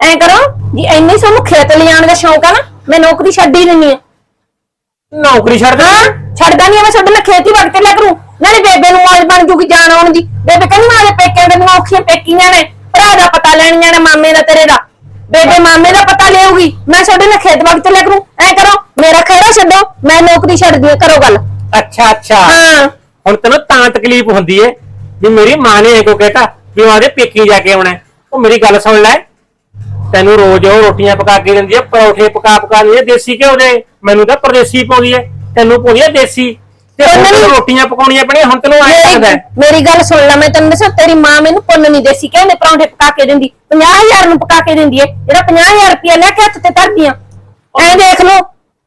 ਐਂ ਕਰੋ ਜੀ ਇੰਨੀ ਸਾਨੂੰ ਖੇਤ ਲਿਜਾਣ ਦਾ ਸ਼ੌਂਕ ਆ ਨਾ ਮੈਂ ਨੌਕਰੀ ਛੱਡ ਹੀ ਦਿੰਨੀ ਆ। ਨੌਕਰੀ ਛੱਡ ਦੇ ਛੱਡਦਾ ਨਹੀਂ ਮੈਂ ਛੱਡ ਲੈ ਖੇਤੀ ਵਕਤ ਲਿਆ ਕਰੂੰ। ਨਾਲੇ ਬੇਬੇ ਨੂੰ ਮੌਜ ਬਣ ਜੂਗੀ ਜਾਣ ਆਉਣ ਦੀ। ਬੇਬੇ ਕਹਿੰਦੀ ਮਾਰੇ ਪੇਕਿਆਂ ਦੇ ਔਖੀਆਂ ਪੇਕੀਆਂ ਨੇ ਭਰਾ ਦਾ ਪਤਾ ਲੈਣੀਆਂ ਨੇ ਮਾਮੇ ਦਾ ਤੇਰੇ ਦਾ। ਬੇਬੇ ਮਾਮੇ ਦਾ ਪਤਾ ਲਿਆਊਗੀ। ਮੈਂ ਛੱਡ ਲੈ ਖੇਤ ਵਕਤ ਲਿਆ ਕਰੂੰ। ਐ ਕਰੋ ਮੇਰਾ ਖਹਿੜਾ ਛੱਡੋ ਮੈਂ ਨੌਕਰੀ ਛੱਡਦੀ ਆ ਕਰੋ ਗੱਲ। ਅੱਛਾ ਅੱਛਾ। ਹਾਂ। ਹੁਣ ਤੈਨੂੰ ਤਾਂ ਤਕਲੀਫ ਹੁੰਦੀ ਏ ਵੀ ਮੇਰੀ ਮਾਂ ਨੇ ਇਹ ਕੋ ਕਹਿਤਾ ਵੀ ਉਹ ਆਦੇ ਪੇਕੀ ਜਾ ਕੇ ਆਉਣਾ। ਹੈ। ਉਹ ਮੇਰੀ ਗੱਲ ਸੁਣ ਲੈ। ਤੈਨੂੰ ਰੋਜ਼ ਉਹ ਰੋਟੀਆਂ ਪਕਾ ਕੇ ਦਿੰਦੀ ਹੈ ਪਰੌਠੇ ਪਕਾ ਪਕਾ ਦਿੰਦੀ ਹੈ ਦੇਸੀ ਘਿਓ ਦੇ। ਮੈਨੂੰ ਤਾਂ ਪਰਦੇਸੀ ਪਾਉਂਦੀ ਹੈ ਤੈਨੂੰ ਪਾਉਂਦੀ ਹੈ ਦੇਸੀ। ਤੇ ਹੁਣ ਉਹਨਾਂ ਨੂੰ- ਰੋਟੀਆਂ ਪਕਾਉਣੀਆਂ ਪੈਣੀਆਂ ਹੁਣ ਤੈਨੂੰ ਆਇਆ ਲੱਗਦਾ ਮੇਰੀ ਹੈ। ਮੇਰੀ ਗੱਲ ਸੁਣ ਲੈ ਮੈਂ ਤੈਨੂੰ ਦੱਸਾਂ ਤੇਰੀ ਮਾਂ ਮੈਨੂੰ ਪੁੰਨ ਨਹੀਂ ਦੇਸੀ ਕਹਿੰਦੇ ਪਰੌਂਠੇ ਪਕਾ ਕੇ ਦਿੰਦੀ। 50000 ਨੂੰ ਪਕਾ ਕੇ ਦਿੰਦੀ ਏ। ਜਿਹੜਾ 50000 ਰੁਪਇਆ ਲੈ ਕੇ ਹੱਥ ਤੇ ਧਰਦੀਆਂ ਐ ਦੇਖ ਲਓ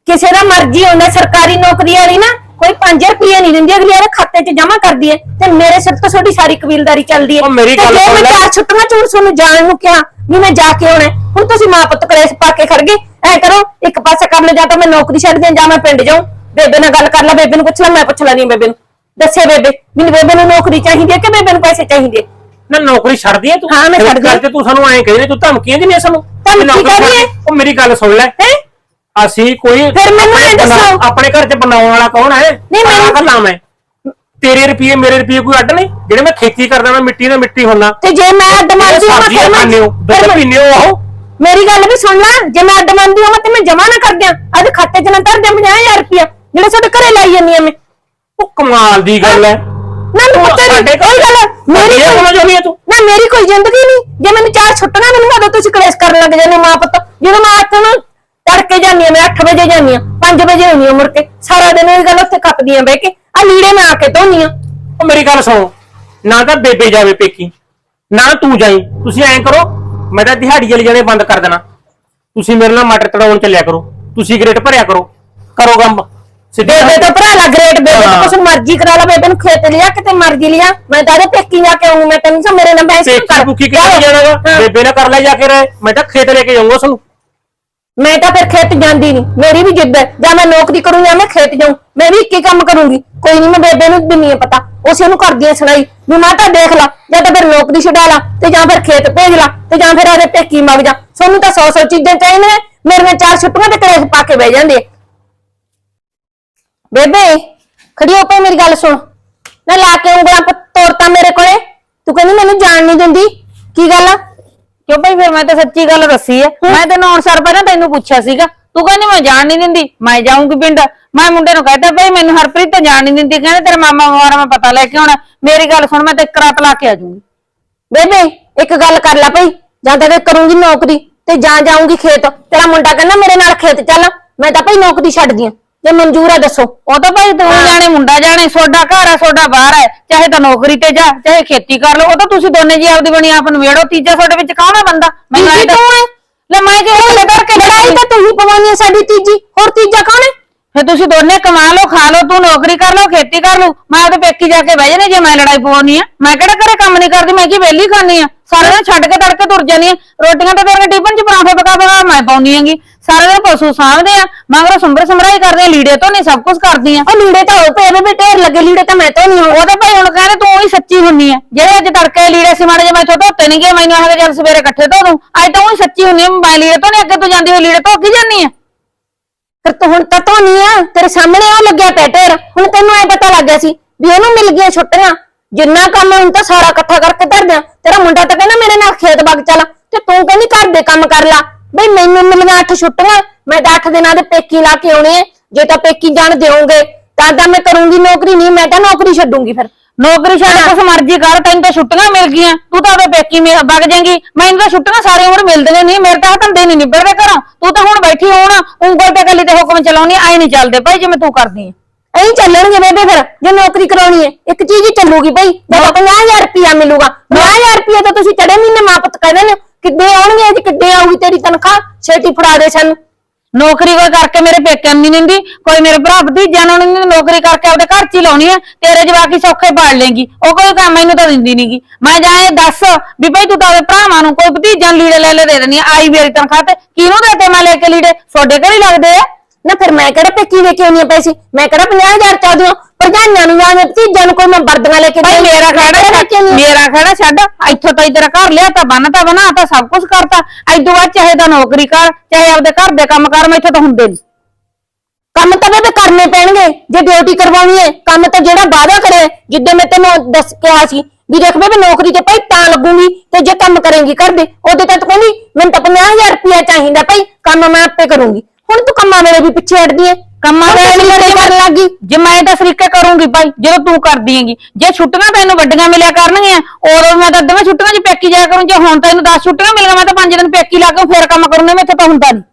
ਕਿਸੇ ਦਾ ਮਰਜ਼ੀ ਹੁੰਦਾ ਸਰਕਾਰੀ ਨੌਕਰੀ ਵਾਲੀ ਨਾ ਕੋਈ 5 ਰੁਪਏ ਨਹੀਂ ਦਿੰਦੀ ਅਗਲੀ ਇਹਦੇ ਖਾਤੇ 'ਚ ਜਮਾ ਕਰਦੀ ਏ ਤੇ ਮੇਰੇ ਸਿਰ ਤੋਂ ਤੁਹਾਡੀ ਸਾਰੀ ਕਬੀਲਦਾਰੀ ਚੱਲਦੀ ਉਹ ਮੇਰੀ ਤੇ ਗੱਲ ਜੇ ਸੁਣ ਮੈਂ ਲੈ। ਚਾਰ ਛੁੱਟੀਆਂ ਚ ਹੁਣ ਤੁਹਾਨੂੰ ਜਾਣ ਨੂੰ ਕਿਹਾ ਵੀ ਮੈਂ ਜਾ ਕੇ ਆਉਣਾ ਹੈ। ਹੁਣ ਤੁਸੀਂ ਮਾਂ ਪੁੱਤ ਕਲੇਸ਼ ਪਾ ਕੇ ਖੜ ਗਏ ਐ ਕਰੋ ਇੱਕ ਪਾਸੇ ਕਰ ਲੈ ਜਾਂ ਤਾਂ ਮੈਂ ਨੌਕਰੀ ਛੱਡ ਦਿਆਂ ਜਾਂ ਮੈਂ ਪਿੰਡ ਜਾਉਂ ਬੇਬੇ ਨਾਲ ਗੱਲ ਕਰ ਲੈ ਬੇਬੇ ਨੂੰ ਪੁੱਛ ਲੈ ਮੈਂ ਪੁੱਛ ਲੈਣੀ ਬੇਬੇ ਨੂੰ ਦੱਸੇ ਬੇਬੇ ਮੈਨੂੰ ਬੇਬੇ ਨੂੰ ਨੌਕਰੀ ਚਾਹੀਦੀ ਹੈ ਕਿ ਬੇਬੇ ਨੂੰ ਪੈਸੇ ਚਾਹੀਦੇ ਆ? ਨਾ ਨੌਕਰੀ ਛੱਡਦੀ ਹੈ ਤੂੰ ਹਾਂ, ਮੈਂ ਹਾਂ। ਗੱਲ ਤੇ ਤੂੰ ਸਾਨੂੰ ਐਂ ਕਹਿੰਦੀ ਤੂੰ ਧਮਕੀਆਂ ਦਿੰਦੀ ਸਾਨੂੰ ਧਮਕੀ ਨੌਕਰੀ ਕਾਹਦੀ ਹੈ? ਛੱਡ- ਉਹ ਮੇਰੀ ਗੱਲ ਸੁਣ ਲੈ ਹੈਂ? ਅਸੀਂ ਕੋਈ ਫਿਰ ਮੈਨੂੰ ਇਹ ਬਣਾ- ਦੱਸੋ। ਆਪਣੇ ਘਰ 'ਚ ਬਣਾਉਣ ਵਾਲਾ ਕੌਣ ਹੈ? ਨਹੀਂ, ਮੈਨੂੰ- ਕੱਲਾ ਮੈਂ। ਤੇਰੇ ਰੁਪਏ ਮੇਰੇ ਰੁਪਏ ਕੋਈ ਅੱਡ ਨਹੀਂ? ਜਿਹੜੇ ਮੈਂ ਖੇਤੀ ਕਰਦਾ ਮੈਂ ਮਿੱਟੀ ਨਾਲ ਮਿੱਟੀ ਹੁੰਨਾ। ਤੇ ਜੇ ਮੈਂ ਅੱਡ ਮੰਨਦੀ ਹਾਂ ਸਬਜ਼ੀਆਂ ਫਿਰ ਖਾਂਦੇ ਹੋ ਮੈਂ ਦੁੱਧ ਫਿਰ ਮੈਂ- ਪੀਂਦੇ ਹੋ ਉਹ ਮੇਰੀ ਗੱਲ ਵੀ ਸੁਣ ਲੈ। ਜੇ ਮੈਂ ਅੱਡ ਮੰਨਦੀ ਹਾਂ ਤੇ ਮੈਂ ਜਮਾ ਨਾ ਕਰ ਦਿਆਂ ਅੱਜ ਖਾਤੇ 'ਚ ਨਾ ਧਰ ਦਿਆਂ 50000 ਰੁਪਇਆ ਜਿਹੜੇ ਤੁਹਾਡੇ ਘਰੇ ਲਾਈ ਜਾਂਦੀ ਆ ਮੈਂ ਉਹ ਕਮਾਲ ਦੀ ਗੱਲ ਹੈ। ਨਾ ਤੂੰ ਪੁੱਤ ਸਾਡੇ ਕੋਈ ਗੱਲ ਮੇਰੀ ਇਹ ਸਮਝ ਆਉਂਦੀ ਹੈ ਤੂੰ? ਨਾ ਮੇਰੀ ਕੋਈ ਜ਼ਿੰਦਗੀ ਨਹੀਂ। ਜੇ ਮੈਨੂੰ ਚਾਰ ਛੁੱਟੀਆਂ ਮਿਲੂਗਾ ਤਾਂ ਤੁਸੀਂ ਕਲੇਸ਼ ਕਰਨ ਲੱਗ ਜਾਂਦੇ ਹੋ ਮਾਂ ਪੁੱਤ। ਜਦੋਂ ਮੈਂ ਨੂੰ ਤੜਕੇ ਜਾਂਦੀ ਆ ਮੈਂ 8 ਵਜੇ ਜਾਂਦੀ ਆ 5 ਵਜੇ ਆਉਂਦੀ ਆ ਮੁੜ ਕੇ। ਸਾਰਾ ਦਿਨ ਇਹ ਗੱਲ ਉੱਥੇ ਕੱਪਦੀ ਆ ਬਹਿ ਕੇ। ਆ ਲੀੜੇ ਮੈਂ ਆ ਕੇ ਧੋਨੀ ਆ। ਉਹ ਮੇਰੀ ਗੱਲ ਸੁਣੋ ਨਾ ਤਾਂ ਬੇਬੇ ਜਾਵੇ ਪੇਕੀ ਨਾ ਤੂੰ ਜਾਈ। ਤੁਸੀਂ ਐਂ ਕਰੋ ਮੈਂ ਤਾਂ ਦਿਹਾੜੀ ਵਾਲੇ ਜਾਣੇ ਬੰਦ ਕਰ ਦੇਣਾ। ਤੁਸੀਂ ਮੇਰੇ ਨਾਲ ਮਟਰ ਤੜਾਉਣ ਚੱਲਿਆ ਕਰੋ। ਤੁਸੀਂ ਗ੍ਰੇਟ ਭਰਿਆ ਕਰੋ। ਕਰੋ ਕੰਮ। ਸਿੱਧੇ ਬੇਬੇ ਤੋਂ ਭਰਾ ਲਾ ਗ੍ਰੇਟ ਬੇਬੇ ਤੋਂ। ਕੁਛ ਮਰਜ਼ੀ ਕਰਾ ਲਾ ਬੇਬੇ ਨੂੰ ਖੇਤ ਲਿਆ ਕਿਤੇ ਮਰਜ਼ੀ ਲਿਆ। ਮੈਂ ਤਾਂ ਇਹਦੇ ਪੇਕੀ ਜਾ ਕੇ ਆਉਂਗੀ ਮੈਂ ਤੈਨੂੰ ਸਾ ਮੇਰੇ ਨਾਲ ਬੈਠ ਪੇਕੀ ਬੁਕੀ ਕਿੱਥੇ ਜਾਣਾਗਾ। ਬੇਬੇ ਨਾਲ ਕਰ ਲੈ ਜਾ ਕੇ ਰਹਿ। ਮੈਂ ਤਾਂ ਖੇਤ ਲੈ ਕੇ ਜਾਊਂਗਾ ਤੁਹਾਨੂੰ ਮੈਂ ਤਾਂ ਫਿਰ ਖੇਤ ਜਾਂਦੀ ਨਹੀਂ ਮੇਰੀ ਵੀ ਜਿੱਦ ਹੈ। ਜਾਂ ਮੈਂ ਨੌਕਰੀ ਕਰੂੰ ਜਾਂ ਮੈਂ ਖੇਤ ਜਾਊਂ, ਮੈਂ ਵੀ ਇੱਕ ਹੀ ਕੰਮ ਕਰੂੰਗੀ। ਕੋਈ ਨਹੀਂ ਮੈਂ ਬੇਬੇ ਨੂੰ ਦਿੰਨੀ ਹੈ ਪਤਾ। ਉਸੇ ਨੂੰ ਕਰਦੀ ਹੈ ਸੁਣਾਈ ਵੀ ਮੈਂ ਤਾਂ ਦੇਖ ਲਾ, ਜਾਂ ਤਾਂ ਫਿਰ ਨੌਕਰੀ ਛਡਾ ਲਾ, ਤੇ ਜਾਂ ਫਿਰ ਖੇਤ ਭੇਜ ਲਾ, ਤੇ ਜਾਂ ਫਿਰ ਆਦੇ ਪੇਕੀ ਮਗ ਜਾ। ਤੁਹਾਨੂੰ ਤਾਂ ਸੌ ਸੌ ਚੀਜ਼ਾਂ ਚਾਹੀਦੀਆਂ ਮੇਰੀਆਂ ਚਾਰ ਛੁੱਟੀਆਂ ਤੇ ਕਲੇਸ਼ ਪਾ ਕੇ ਬਹਿ ਜਾਂਦੇ ਆ। ਬੇਬੇ, ਖੜੀ ਹੋ ਪਈ ਮੇਰੀ ਗੱਲ ਸੁਣ। ਨਾ ਲਾ ਕੇ ਉਂਗਲਾਂ ਪ- ਤੋੜਤਾ ਮੇਰੇ ਕੋਲੇ। ਤੂੰ ਕਹਿੰਦੀ ਮੈਨੂੰ ਜਾਣ ਨਹੀਂ ਦਿੰਦੀ। ਕੀ ਗੱਲ ਆ? ਕਿਉਂ ਭਾਈ ਫਿਰ ਮੈਂ ਤਾਂ ਸੱਚੀ ਗੱਲ ਦੱਸੀ ਹੈ। ਮੈਂ ਤੈਨੂੰ ਹੁਣ ਸਰ ਪਹਿਲਾਂ ਤੈਨੂੰ ਪੁੱਛਿਆ ਸੀਗਾ। ਤੂੰ ਕਹਿੰਦੀ ਮੈਂ ਜਾਣ ਨਹੀਂ ਦਿੰਦੀ। ਮੈਂ ਜਾਊਂਗੀ ਪਿੰਡ। ਮੈਂ ਮੁੰਡੇ ਨੂੰ ਕਹਿੰਦਾ ਭਾਈ ਮੈਨੂੰ ਹਰਪ੍ਰੀਤ ਤਾਂ ਜਾਣ ਨਹੀਂ ਦਿੰਦੀ। ਕਹਿੰਦੇ ਤੇਰਾ ਮਾਮਾ ਬਿਮਾਰ ਆ, ਮੈਂ ਪਤਾ ਲੈ ਕੇ ਆਉਣਾ। ਮੇਰੀ ਗੱਲ ਸੁਣ ਮੈਂ ਤੇ ਇੱਕ ਰਾਤ ਲਾ ਕੇ ਆ ਜਾਊਂਗੀ। ਬੇਬੇ ਇੱਕ ਗੱਲ ਕਰ ਲੈ ਭਈ। ਜਾਂ ਤਾਂ ਫਿਰ ਕਰੂੰਗੀ ਨੌਕਰੀ ਤੇ ਜਾਂ ਜਾਊਂਗੀ ਖੇਤ। ਤੇਰਾ ਮੁੰਡਾ ਕਹਿੰਦਾ ਮੇਰੇ ਨਾਲ ਖੇਤ ਚੱਲ। ਮੈਂ ਤਾਂ ਭਈ ਨੌਕਰੀ ਛੱਡਦੀ ਆ। ਜੇ ਮਨਜ਼ੂਰ ਆ ਦੱਸੋ। ਉਹ ਤਾਂ ਭਾਈ ਤੂੰ ਜਾਣੇ ਮੁੰਡਾ ਜਾਣੇ ਸੋਡਾ ਘਰ ਆ ਸੋਡਾ ਬਾਹਰ ਹੈ ਚਾਹੇ ਤਾਂ ਨੌਕਰੀ ਤੇ ਜਾ ਚਾਹੇ ਖੇਤੀ ਕਰ ਲਓ ਉਹ ਤਾਂ ਤੁਸੀਂ ਦੋਨੇ ਜੀ ਆਪਦੀ ਬਣੀ ਆਪ ਨੂੰ ਵੇੜੋ ਤੀਜਾ ਤੁਹਾਡੇ ਵਿੱਚ ਹੈ ਬੰਦਾ? ਮੈਨੂੰ ਐਂ। ਤੂੰ ਹੈ ਲੈ ਮੈਂ ਕਿ ਉਹਦੇ ਕਰਕੇ ਲੜਾਈ ਤਾਂ ਤੂੰ ਹੀ ਪਵਾਉਣੀ ਆ ਸਾਡੀ ਤੀਜੀ। ਹੋਰ ਤੀਜਾ ਕੌਣ ਹੈ ਫਿਰ ਤੁਸੀਂ ਦੋਨੇ ਕਮਾ ਲਓ ਖਾ ਲਓ ਤੂੰ ਨੌਕਰੀ ਕਰ ਲਓ ਖੇਤੀ ਕਰ ਲਓ। ਮੈਂ ਉਹਦੇ ਪੇਕੀ ਜਾ ਕੇ ਬਹਿ ਜਾਣੀ ਜੇ ਮੈਂ ਲੜਾਈ ਪਵਾਉਣੀ ਆ। ਮੈਂ ਕਿਹੜਾ ਘਰੇ ਕੰਮ ਨਹੀਂ ਕਰਦੀ ਮੈਂ ਕੀ ਵਿਹਲੀ ਖਾਣੀ ਆ? ਸਾਰਾ ਦਿਨ ਛੱਡ ਕੇ ਤੜਕੇ ਤੁਰ ਜਾਨੀ ਆ। ਰੋਟੀਆਂ ਤਾਂ ਤੇਰੇ ਟਿਫਨ ਚ ਪਰਾਂਠੇ ਪਕਾ ਪਕਾ ਮੈਂ ਪਾਉਣੀ ਆਂਗੀ। ਸਾਰਾ ਦਿਨ ਪਸ਼ੂ ਸਾਂਭਦੇ ਆ ਮਗਰੋਂ ਸੁੰਬਰ ਸਮਰਾਈ ਕਰਦੇ ਆ ਲੀੜੇ ਤੋਂ ਨਹੀਂ ਸਭ ਕੁਝ ਕਰਦੀ ਆ। ਉਹ ਲੀੜੇ ਤਾਂ ਹੋ ਪਏ ਬੇਬੇ ਢੇਰ ਲੱਗੇ ਲੀੜੇ ਤਾਂ ਮੈਂ ਤੋਂ ਨਹੀਂ ਉਹ ਤਾਂ ਭਾਈ ਹੁਣ ਕਹਿੰਦੇ ਤੂੰ ਹੀ ਸੱਚੀ ਹੁੰਨੀ ਆ। ਜਿਹੜੇ ਅੱਜ ਤੜਕੇ ਲੀੜੇ ਸੀ ਮਾੜੇ ਜੇ ਮੈਂ ਧੋਤੇ ਨਹੀਂ ਗਏ ਮੈਨੂੰ ਆਖਦੇ ਚੱਲ ਸਵੇਰੇ ਇਕੱਠੇ ਧੋ ਦੂੰ। ਅੱਜ ਤਾਂ ਉਹ ਹੀ ਸੱਚੀ ਹੁੰਨੀ ਆ ਮੈਂ ਲੀੜੇ ਤੋਂ ਨਹੀਂ ਅੱਗੇ ਤੂੰ ਜਾਂਦੀ ਹੋਈ ਲੀੜੇ ਧੋ ਕੇ ਜਾਨੀ ਆ। ਫਿਰ ਤੂੰ ਹੁਣ ਤਾਂ ਧੋਨੀ ਆ ਤੇਰੇ ਸਾਹਮਣੇ ਉਹ ਲੱਗਿਆ ਪਿਆ ਢੇਰ। ਹੁਣ ਤੈਨੂੰ ਐ ਪਤਾ ਲੱਗ ਗਿਆ ਸੀ ਵੀ ਉਹਨੂੰ ਮਿਲ ਗਈਆਂ ਛੁੱਟੀਆਂ। ਜਿੰਨਾ ਕੰਮ ਹੁਣ ਤਾਂ ਸਾਰਾ ਇਕੱਠਾ ਕਰਕੇ ਧਰ ਦਿਆਂ ਤੇਰਾ ਮੁੰਡਾ ਤਾਂ ਕਹਿੰਦਾ ਮੇਰੇ ਨਾਲ ਖੇਤ ਵਗ ਚੱਲ ਤੇ ਤੂੰ ਕਹਿੰਦੀ ਘਰ ਦੇ ਕੰਮ ਕਰ ਲਾ। ਬਈ ਮੈਨੂੰ ਮਿਲ ਗਈਆਂ ਅੱਠ ਛੁੱਟੀਆਂ ਮੈਂ ਤਾਂ ਅੱਠ ਦਿਨਾਂ ਦੇ ਪੇਕੀ ਲਾ ਕੇ ਆਉਣੇ ਆ। ਜੇ ਤਾਂ ਪੇਕੀ ਜਾਣ ਦਿਓਗੇ ਤਾਂ ਤਾਂ ਮੈਂ ਕਰੂੰਗੀ ਨੌਕਰੀ ਨਹੀਂ ਮੈਂ ਤਾਂ ਨੌਕਰੀ ਛੱਡੂੰਗੀ ਫਿਰ। ਨੌਕਰੀ ਛੱਡ ਕੁਛ ਮਰਜ਼ੀ ਕਰ ਤੈਨੂੰ ਤਾਂ ਛੁੱਟੀਆਂ ਮਿਲ ਗਈਆਂ। ਤੂੰ ਤਾਂ ਉਹਦੇ ਪੇਕੀ ਮੇ ਵਗ ਜਾਏਂਗੀ। ਮੈਨੂੰ ਤਾਂ ਛੁੱਟੀਆਂ ਸਾਰੀ ਉਮਰ ਮਿਲਦੀਆਂ ਨਹੀਂ ਮੇਰੇ ਤਾਂ ਧੰਦੇ ਨਹੀਂ ਨਿਬੜਦੇ ਘਰੋਂ। ਤੂੰ ਤਾਂ ਹੁਣ ਬੈਠੀ ਹੋਣ ਉਂਗਲ ਤੇ ਗੱਲੀ ਤੇ ਹੁਕਮ ਚਲਾਉਣੀ ਆਈ ਨਹੀਂ ਚੱਲਦੇ ਭਾਈ ਜਿਵੇਂ ਤੂੰ ਕਰਦੀ ਆ। ਐਂ ਚੱਲਣਗੇ ਬੇਬੇ ਫਿਰ ਜੇ ਨੌਕਰੀ ਕਰਾਉਣੀ ਹੈ ਇੱਕ ਚੀਜ਼ ਹੀ ਚੱਲੂਗੀ ਬਈ ਜਦੋਂ 50000 ਰੁਪਇਆ ਮਿਲੂਗਾ। 50000 ਰੁਪਇਆ ਤਾਂ ਤੁਸੀਂ ਚੜੇ ਮਹੀਨੇ ਮਾਪਤ ਕਹਿੰਦੇ ਨੇ ਕਿੱਦੇ ਆਉਣਗੇ ਅੱਜ ਕਿੱਦੇ ਆਊਗੀ ਤੇਰੀ ਤਨਖਾਹ? ਛੇਤੀ ਫੜਾ ਦੇ ਸਾਨੂੰ। ਨੌਕਰੀ ਕੋਈ ਕਰਕੇ ਮੇਰੇ ਪੇਕਿਆਂ ਨੂੰ ਨਹੀਂ ਦਿੰਦੀ ਕੋਈ ਮੇਰੇ ਭਰਾ ਭਤੀਜਿਆਂ ਨੂੰ ਨਹੀਂ ਨੌਕਰੀ ਕਰਕੇ ਆਪਦੇ ਘਰ 'ਚ ਹੀ ਲਾਉਣੀ ਆ ਤੇਰੇ ਜਵਾਕੀ ਸੌਖੇ ਪਾੜ ਲੇਗੀ ਉਹ ਕੋਈ ਕੰਮ ਮੈਨੂੰ ਤਾਂ ਦਿੰਦੀ ਨਹੀਂਗੀ ਮੈਂ ਜਾਂ ਇਹ ਦੱਸ ਵੀ ਭਾਈ ਤੂੰ ਤਾਂ ਆਪਦੇ ਭਰਾਵਾਂ ਨੂੰ ਕੋਈ ਭਤੀਜਿਆਂ ਨੂੰ ਲੀੜੇ ਲੈ ਲੈ ਦੇ ਦੇਣੀ ਆਈ ਮੇਰੀ ਤਨਖਾਹ ਤੇ ਕਿਹਨੂੰ ਦੇਤੇ ਮੈਂ ਲੈ ਕੇ ਲੀੜੇ? ਤੁਹਾਡੇ ਘਰ ਹੀ ਲੱਗਦੇ ਆ? ਨਾ ਫਿਰ ਮੈਂ ਕਿਹੜਾ ਪੇਕੀ ਕੇ ਆਉਣੀ ਆ ਪੈਸੇ? ਮੈਂ ਕਿਹੜਾ 50000 ਚਾ ਦਿਓ ਪ੍ਰਧਾਨਾਂ ਨੂੰ ਜਾਂ ਭਤੀਜਾਂ ਨੂੰ ਕੋਈ ਮੈਂ ਵਰਦੀਆਂ ਲੈ ਕੇ ਭਾਈ ਦੇਣੀ ਆ। ਮੇਰਾ ਮੈਂ ਖੜਾ ਕੇ ਆ? ਮੇਰਾ ਖੜਾ ਛੱਡ ਇੱਥੋਂ ਤਾਂ ਤੇਰਾ ਘਰ ਲਿਆ ਤਾਂ ਬੰਨ ਤਾਂ ਬਣਾ ਤਾਂ ਸਭ ਕੁਝ ਕਰਤਾ ਐਦੋਂ ਬਾਅਦ ਚਾਹੇ ਤਾਂ ਨੌਕਰੀ ਕਰ ਚਾਹੇ ਆਪਦੇ ਘਰ ਦੇ ਕੰਮ ਕਰ ਮੈਥੋਂ ਤਾਂ ਹੁੰਦੇ ਨਹੀਂ ਕੰਮ ਤਾਂ ਬੇਬੇ ਕਰਨੇ ਪੈਣਗੇ ਜੇ ਡਿਊਟੀ ਕਰਵਾਉਣੀ ਹੈ ਕੰਮ ਤਾਂ ਜਿਹੜਾ ਵਾਅਦਾ ਕਰੇ ਜਿੱਦੇ ਮੈਂ ਤੈਨੂੰ ਦੱਸ ਕਿਹਾ ਸੀ ਵੀ ਦੇਖ ਬੇਬੇ ਨੌਕਰੀ ਤੇ ਭਾਈ ਤਾਂ ਲੱਗੂਗੀ ਤੇ ਜੇ ਕੰਮ ਕਰੇਂਗੀ ਘਰ ਦੇ ਉਹਦੇ ਤਾਂ ਤੂੰ ਕਹਿੰਦੀ ਮੈਨੂੰ ਤਾਂ 50000 ਰੁਪਇਆ ਚਾਹੀਦਾ ਭਾਈ ਕੰਮ ਮੈਂ ਆਪੇ ਕਰੂੰਗੀ ਹੁਣ ਤੂੰ ਕੰਮਾਂ ਮੇਰੇ ਵੀ ਪਿੱਛੇ ਹਟਦੀ ਐ ਕੰਮਾਂ ਤੂੰ ਲਈ ਸਰੀਕੇ ਕਰਨ ਲੱਗੀ ਜੇ ਮੈਂ ਤਾਂ ਸਰੀਕੇ ਕਰੂੰਗੀ ਭਾਈ ਜਦੋਂ ਤੂੰ ਕਰਦੀ ਹੈਗੀ। ਜੇ ਛੁੱਟੀਆਂ ਤੈਨੂੰ ਵੱਡੀਆਂ ਮਿਲਿਆ ਕਰਨਗੀਆਂ ਉਦੋਂ ਮੈਂ ਤਾਂ ਅੱਧੀਆਂ ਛੁੱਟੀਆਂ 'ਚ ਪੇਕੀ ਜਾਇਆ ਕਰੂੰ। ਜੇ ਹੁਣ ਤੈਨੂੰ 10 ਛੁੱਟੀਆਂ ਮਿਲੀਆਂ ਮੈਂ ਤਾਂ 5 ਦਿਨ ਪੇਕੀ ਲਾ ਕੇ ਫੇਰ ਕੰਮ ਕਰੂੰਗੀ ਮੈਥੇ ਤਾਂ ਹੁੰਦਾ ਨਹੀਂ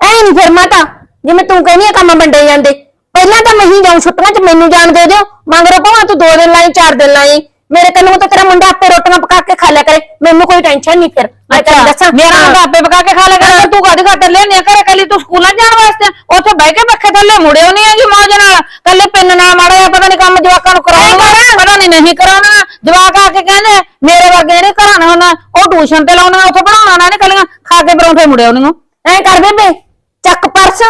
ਐ ਨਹੀਂ ਫਿਰ ਮਾਤਾ ਜਿਵੇਂ ਤੂੰ ਕਹਿੰਦੀ ਆ ਕੰਮ ਵੰਡੇ ਜਾਂਦੇ। ਪਹਿਲਾਂ ਤਾਂ ਮੈਂ ਹੀ ਜਾਉਂ ਛੁੱਟੀਆਂ 'ਚ ਮੈਨੂੰ ਜਾਣ ਦੇ ਦਿਓ। ਮਗਰੋਂ ਭਾਵੇਂ ਤੂੰ ਦੋ ਦਿਨ ਲਾਈ ਚਾਰ ਦਿਨ ਲਾਈ। ਮੇਰੇ ਕੰਨੋਂ ਤਾਂ ਤੇਰਾ ਮੁੰਡਾ ਆਪੇ ਰੋਟੀਆਂ ਪਕਾ ਕੇ ਖਾ ਲਿਆ ਕਰੇ। ਮੈਨੂੰ ਕੋਈ ਟੈਨਸ਼ਨ ਨਹੀਂ ਫਿਰ। ਮੈਂ ਤੈਨੂੰ ਦੱਸਾਂ। ਮੇਰਾ ਮੁੰਡਾ ਆਪੇ ਪਕਾ ਕੇ ਖਾ ਲਿਆ ਕਰ ਤੂੰ ਕਾਹਦੇ ਖਾਤਰ ਲਿਆਉਂਦੀ ਆ ਘਰੇ? ਕੱਲੀ ਤੂੰ ਸਕੂਲਾਂ ਜਾਣ ਵਾਸਤੇ ਉੱਥੇ ਬਹਿ ਕੇ ਪੱਖੇ ਥੱਲੇ ਮੁੜਿਓ ਨਹੀਂ ਹੈਗੀ ਮੌਜ ਨਾਲ। ਕੱਲੇ ਪਿੰਨ ਨਾਲ ਮਾੜਾ ਜਿਹਾ ਪਤਾ ਨਹੀਂ ਕੰਮ ਜਵਾਕਾਂ ਨੂੰ ਕਰਾਉਣਾ ਪਤਾ। ਨਹੀਂ ਨਹੀਂ ਕਰਾਉਣਾ। ਜਵਾਕ ਆ ਕੇ ਕਹਿੰਦੇ ਮੇਰੇ ਵਰਗੇ ਜਿਹੜੇ ਘਰਾਂ ਨੇ ਹੁਣ ਉਹ ਟਿਊਸ਼ਨ ਤੇ ਲਾਉਣਾ ਉੱਥੇ ਪੜਾਉਣਾ ਨਾ ਨੇ ਕੱਲੀਆਂ। ਖਾ ਕੇ ਪਰੌਂਠੇ ਮੁੜਿਓ ਨਹੀਂ ਐ ਕਰ ਬੇਬੇ ਚੱਕ ਪਰਸ।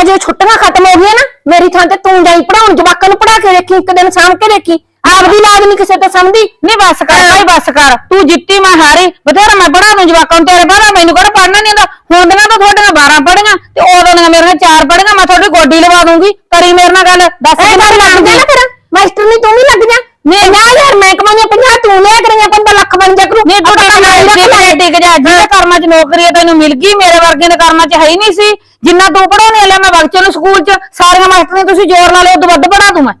ਅਜੇ ਛੁੱਟੀਆਂ ਖਤਮ ਹੋ ਗਈਆਂ ਨਾ। ਮੇਰੀ ਥਾਂ ਤੇ ਤੂੰ ਜਾਈ ਪੜਾਉਣ ਜਵਾਕਾਂ ਨੂੰ ਪੜਾ ਕੇ ਦੇਖੀ ਇੱਕ ਦਿਨ ਸਾਂਭ ਕੇ ਦੇਖੀ ਆਪਦੀ ਲਾਜ ਨਹੀਂ ਕਿਸੇ ਤੇ ਸਮਝਦੀ ਨਹੀਂ ਬੱਸ ਕਰ ਭਾਈ ਬੱਸ ਕਰ। ਤੂੰ ਜਿੱਤੀ ਮੈਂ ਹਾਰੀ। ਬਥੇਰਾ ਮੈਂ ਪੜਾ ਨੂੰ ਜਵਾਕਾਂ ਨੂੰ ਤੇਰੇ ਬਾਹਰ ਮੈਨੂੰ ਕਿਹੜਾ ਪੜਨਾ ਨਹੀਂ ਆਉਂਦਾ? ਹੁੰਦੀਆਂ ਤਾਂ ਤੁਹਾਡੀਆਂ 12 ਪੜੀਆਂ ਤੇ ਉਦੋਂ ਦੀਆਂ ਮੇਰੀਆਂ 4 ਪੜੀਆਂ ਮੈਂ ਤੁਹਾਡੀ ਗੋਡੀ ਲਵਾ ਦੂੰਗੀ ਕਰੀ ਮੇਰੇ ਨਾਲ ਗੱਲ ਦੱਸ ਐ ਕਰ ਲੱਗ ਜਾ ਨਾ ਫਿਰ? ਮਾਸਟਰ ਨਹੀਂ ਤੂੰ ਵੀ ਲੱਗ ਜਾ ਨਹੀਂ ਯਾਰ ਮੈਂ ਕਮਾਉਂਦੀ 50 ਤੂੰ ਲਿਆ ਕਰੀਆਂ 15 ਲੱਖ ਬਣ ਜਾ ਕਰੂ। ਨਹੀਂ ਤੂੰ ਟਿਕ ਜਾ ਇੱਥੇ ਟਿਕ ਜਾ ਜਿਹਦੇ ਕਰਮਾਂ 'ਚ ਨੌਕਰੀ ਹੈ ਤੈਨੂੰ ਮਿਲ ਗਈ ਮੇਰੇ ਵਰਗੇ ਦੇ ਕਰਮਾਂ 'ਚ ਹੈ ਹੀ ਨਹੀਂ ਸੀ। ਜਿੰਨਾ ਤੂੰ ਪੜਾਉਣੇ ਲੈ ਮੈਂ ਬਗਚੇ ਨੂੰ ਸਕੂਲ 'ਚ। ਸਾਰੀਆਂ ਮਾਸਟਰਾਂ ਤੁਸੀਂ ਜ਼ੋਰ ਲਾ ਲਿਓ ਉਦੋਂ ਵੱਧ ਪੜਾ ਦੂੰ ਮੈਂ।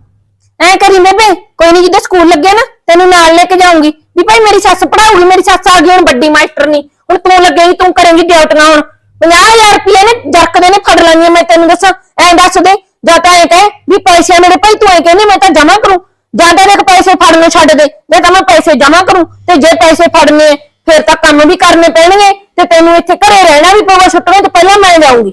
ਐ ਕਰੀ ਬੇਬੇ ਕੋਈ ਨਹੀਂ ਜਦੋਂ ਸਕੂਲ ਲੱਗੇ ਨਾ ਤੈਨੂੰ ਨਾਲ ਲੈ ਕੇ ਜਾਊਂਗੀ। ਵੀ ਭਾਈ ਮੇਰੀ ਸੱਸ ਪੜਾਉਗੀ ਮੇਰੀ ਸੱਸ ਆ ਗਈ ਹੁਣ ਵੱਡੀ ਮਾਸਟਰ ਨਹੀਂ ਹੁਣ ਤੂੰ ਲੱਗੇਗੀ ਤੂੰ ਕਰੇਂਗੀ ਡਿਊਟੀਆਂ ਹੁਣ। 50000 ਰੁਪਏ ਨੇ ਜਰਕਦੇ ਨੇ ਫੜ ਲੈਣੀਆਂ ਮੈਂ ਤੈਨੂੰ ਦੱਸਾਂ। ਐਂ ਦੱਸ ਦੇ ਜਾਂ ਤਾਂ ਐਂ ਕਹੇ ਵੀ ਪੈਸੇ ਮੇਰੇ ਭਾਈ ਤੂੰ ਐਂ ਕਹਿੰਦੀ ਮੈਂ ਤਾਂ ਜਮਾ ਕਰੂੰ। ਜਾਂ ਤਾਂ ਦੇਖ ਪੈਸੇ ਫੜਨੇ ਛੱਡ ਦੇ। ਜੇ ਤਾਂ ਮੈਂ ਪੈਸੇ ਜਮਾ ਕਰੂੰ ਤੇ ਜੇ ਪੈਸੇ ਫੜਨੇ, ਫਿਰ ਤਾਂ ਕੰਮ ਵੀ ਕਰਨੇ ਪੈਣਗੇ ਤੇ ਤੈਨੂੰ ਇੱਥੇ ਘਰੇ ਰਹਿਣਾ ਵੀ ਪਊਗਾ, ਛੁੱਟੀਆਂ ਤੋਂ ਪਹਿਲਾਂ ਮੈਂ ਜਾਊਂਗੀ।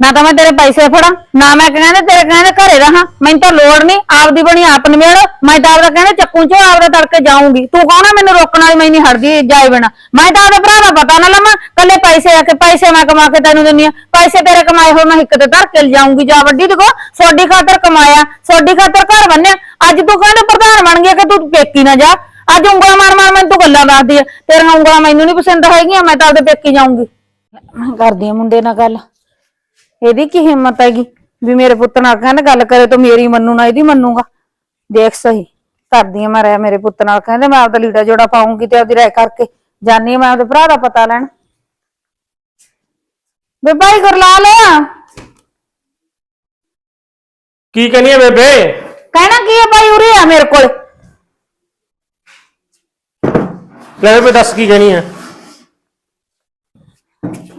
ਨਾ ਤਾਂ ਮੈਂ ਤੇਰੇ ਪੈਸੇ ਫੜਾਂ, ਨਾ ਮੈਂ ਕਹਿੰਦੇ ਤੇਰੇ ਕਹਿੰਦੇ ਘਰੇ ਰਹਾ, ਮੈਨੂੰ ਤਾਂ ਲੋੜ ਨਹੀਂ, ਆਪਦੀ ਬਣੀ ਆਪ ਨਿਮੇੜ ਮੈਂ ਤਾਂ ਆਪਦਾ ਕਹਿੰਦੇ ਚੱਕੂ ਚ ਆਪਦਾ ਤੜਕੇ ਜਾਊਂਗੀ। ਤੂੰ ਕਹਣਾ ਮੈਨੂੰ ਰੋਕਣ ਵਾਲੀ, ਮੈਂ ਨਹੀਂ ਹਟਦੀ ਜਾਏ ਬਿਨਾ। ਮੈਂ ਤਾਂ ਆਪਦੇ ਭਰਾ ਦਾ ਪਤਾ ਨਾ ਲਵਾਂ ਕੱਲੇ ਪੈਸੇ ਆ ਕੇ, ਪੈਸੇ ਮੈਂ ਕਮਾ ਕੇ ਤੈਨੂੰ ਦਿੰਨੀ ਆ। ਪੈਸੇ ਤੇਰੇ ਕਮਾਏ ਹੋਏ, ਮੈਂ ਇੱਕ ਤੇ ਧਰ ਕੇ ਜਾਊਂਗੀ, ਜਾ ਵੱਡੀ ਦੇਖੋ ਸੋਡੀ ਖਾਤਰ ਕਮਾਇਆ ਸੋਡੀ ਖਾਤਰ ਘਰ ਬੰਨਿਆ। ਅੱਜ ਤੂੰ ਕਹਿੰਦੇ ਪ੍ਰਧਾਨ ਬਣ ਗਿਆ ਕਿ ਤੂੰ ਪੇਕੀ ਨਾ ਜਾ। ਅੱਜ ਉਂਗਲਾਂ ਮਾਰ ਮਾਰ ਮੈਨੂੰ ਤੂੰ ਗੱਲਾਂ ਦੱਸਦੀ ਆ। ਤੇਰੀਆਂ ਉਂਗਲਾਂ ਮੈਨੂੰ ਨਹੀਂ ਪਸੰਦ ਹੈਗੀਆਂ, ਮੈਂ ਤਾਂ ਆਪਦੇ ਪੇਕੀ ਜਾਊਂਗੀ। ਕਰਦੀ ਆ ਮੁੰਡੇ ਨਾਲ ਗੱਲ। ਇਹਦੀ ਕੀ ਹਿੰਮਤ ਹੈਗੀ? ਵੀ ਮੇਰੇ ਪੁੱਤ ਨਾਲ ਕਹਿੰਦਾ ਗੱਲ ਕਰੇ ਤਾਂ ਮੇਰੀ ਮੰਨੂ ਨਾ ਇਹਦੀ ਮੰਨੂਗਾ। ਦੇਖ ਸਹੀ ਕਰਦੀ ਆ ਮੈਂ ਰਹਿ ਮੇਰੇ ਪੁੱਤ ਨਾਲ ਕਹਿੰਦੇ ਮੈਂ ਆਪਦਾ ਲੀੜਾ ਜੋੜਾ ਪਾਉਂਗੀ ਤੇ ਆਪਦੀ ਰਾਇ ਕਰਕੇ ਜਾਨੀ ਆ ਮੈਂ ਆਪਦੇ ਭਰਾ ਦਾ ਪਤਾ ਲੈਣ। ਬੇ ਭਾਈ ਕਰ ਲਾ ਲਿਆ ਕੀ ਕਹਿੰਦੀ ਆ ਬੇਬੇ? ਕਹਿਣਾ ਕੀ ਹੈ ਭਾਈ ਉਰੇ ਆ ਮੇਰੇ ਕੋਲ। ਲੈ ਬੇਬੇ ਦੱਸ ਕੀ ਕਹਿਣੀ ਆ?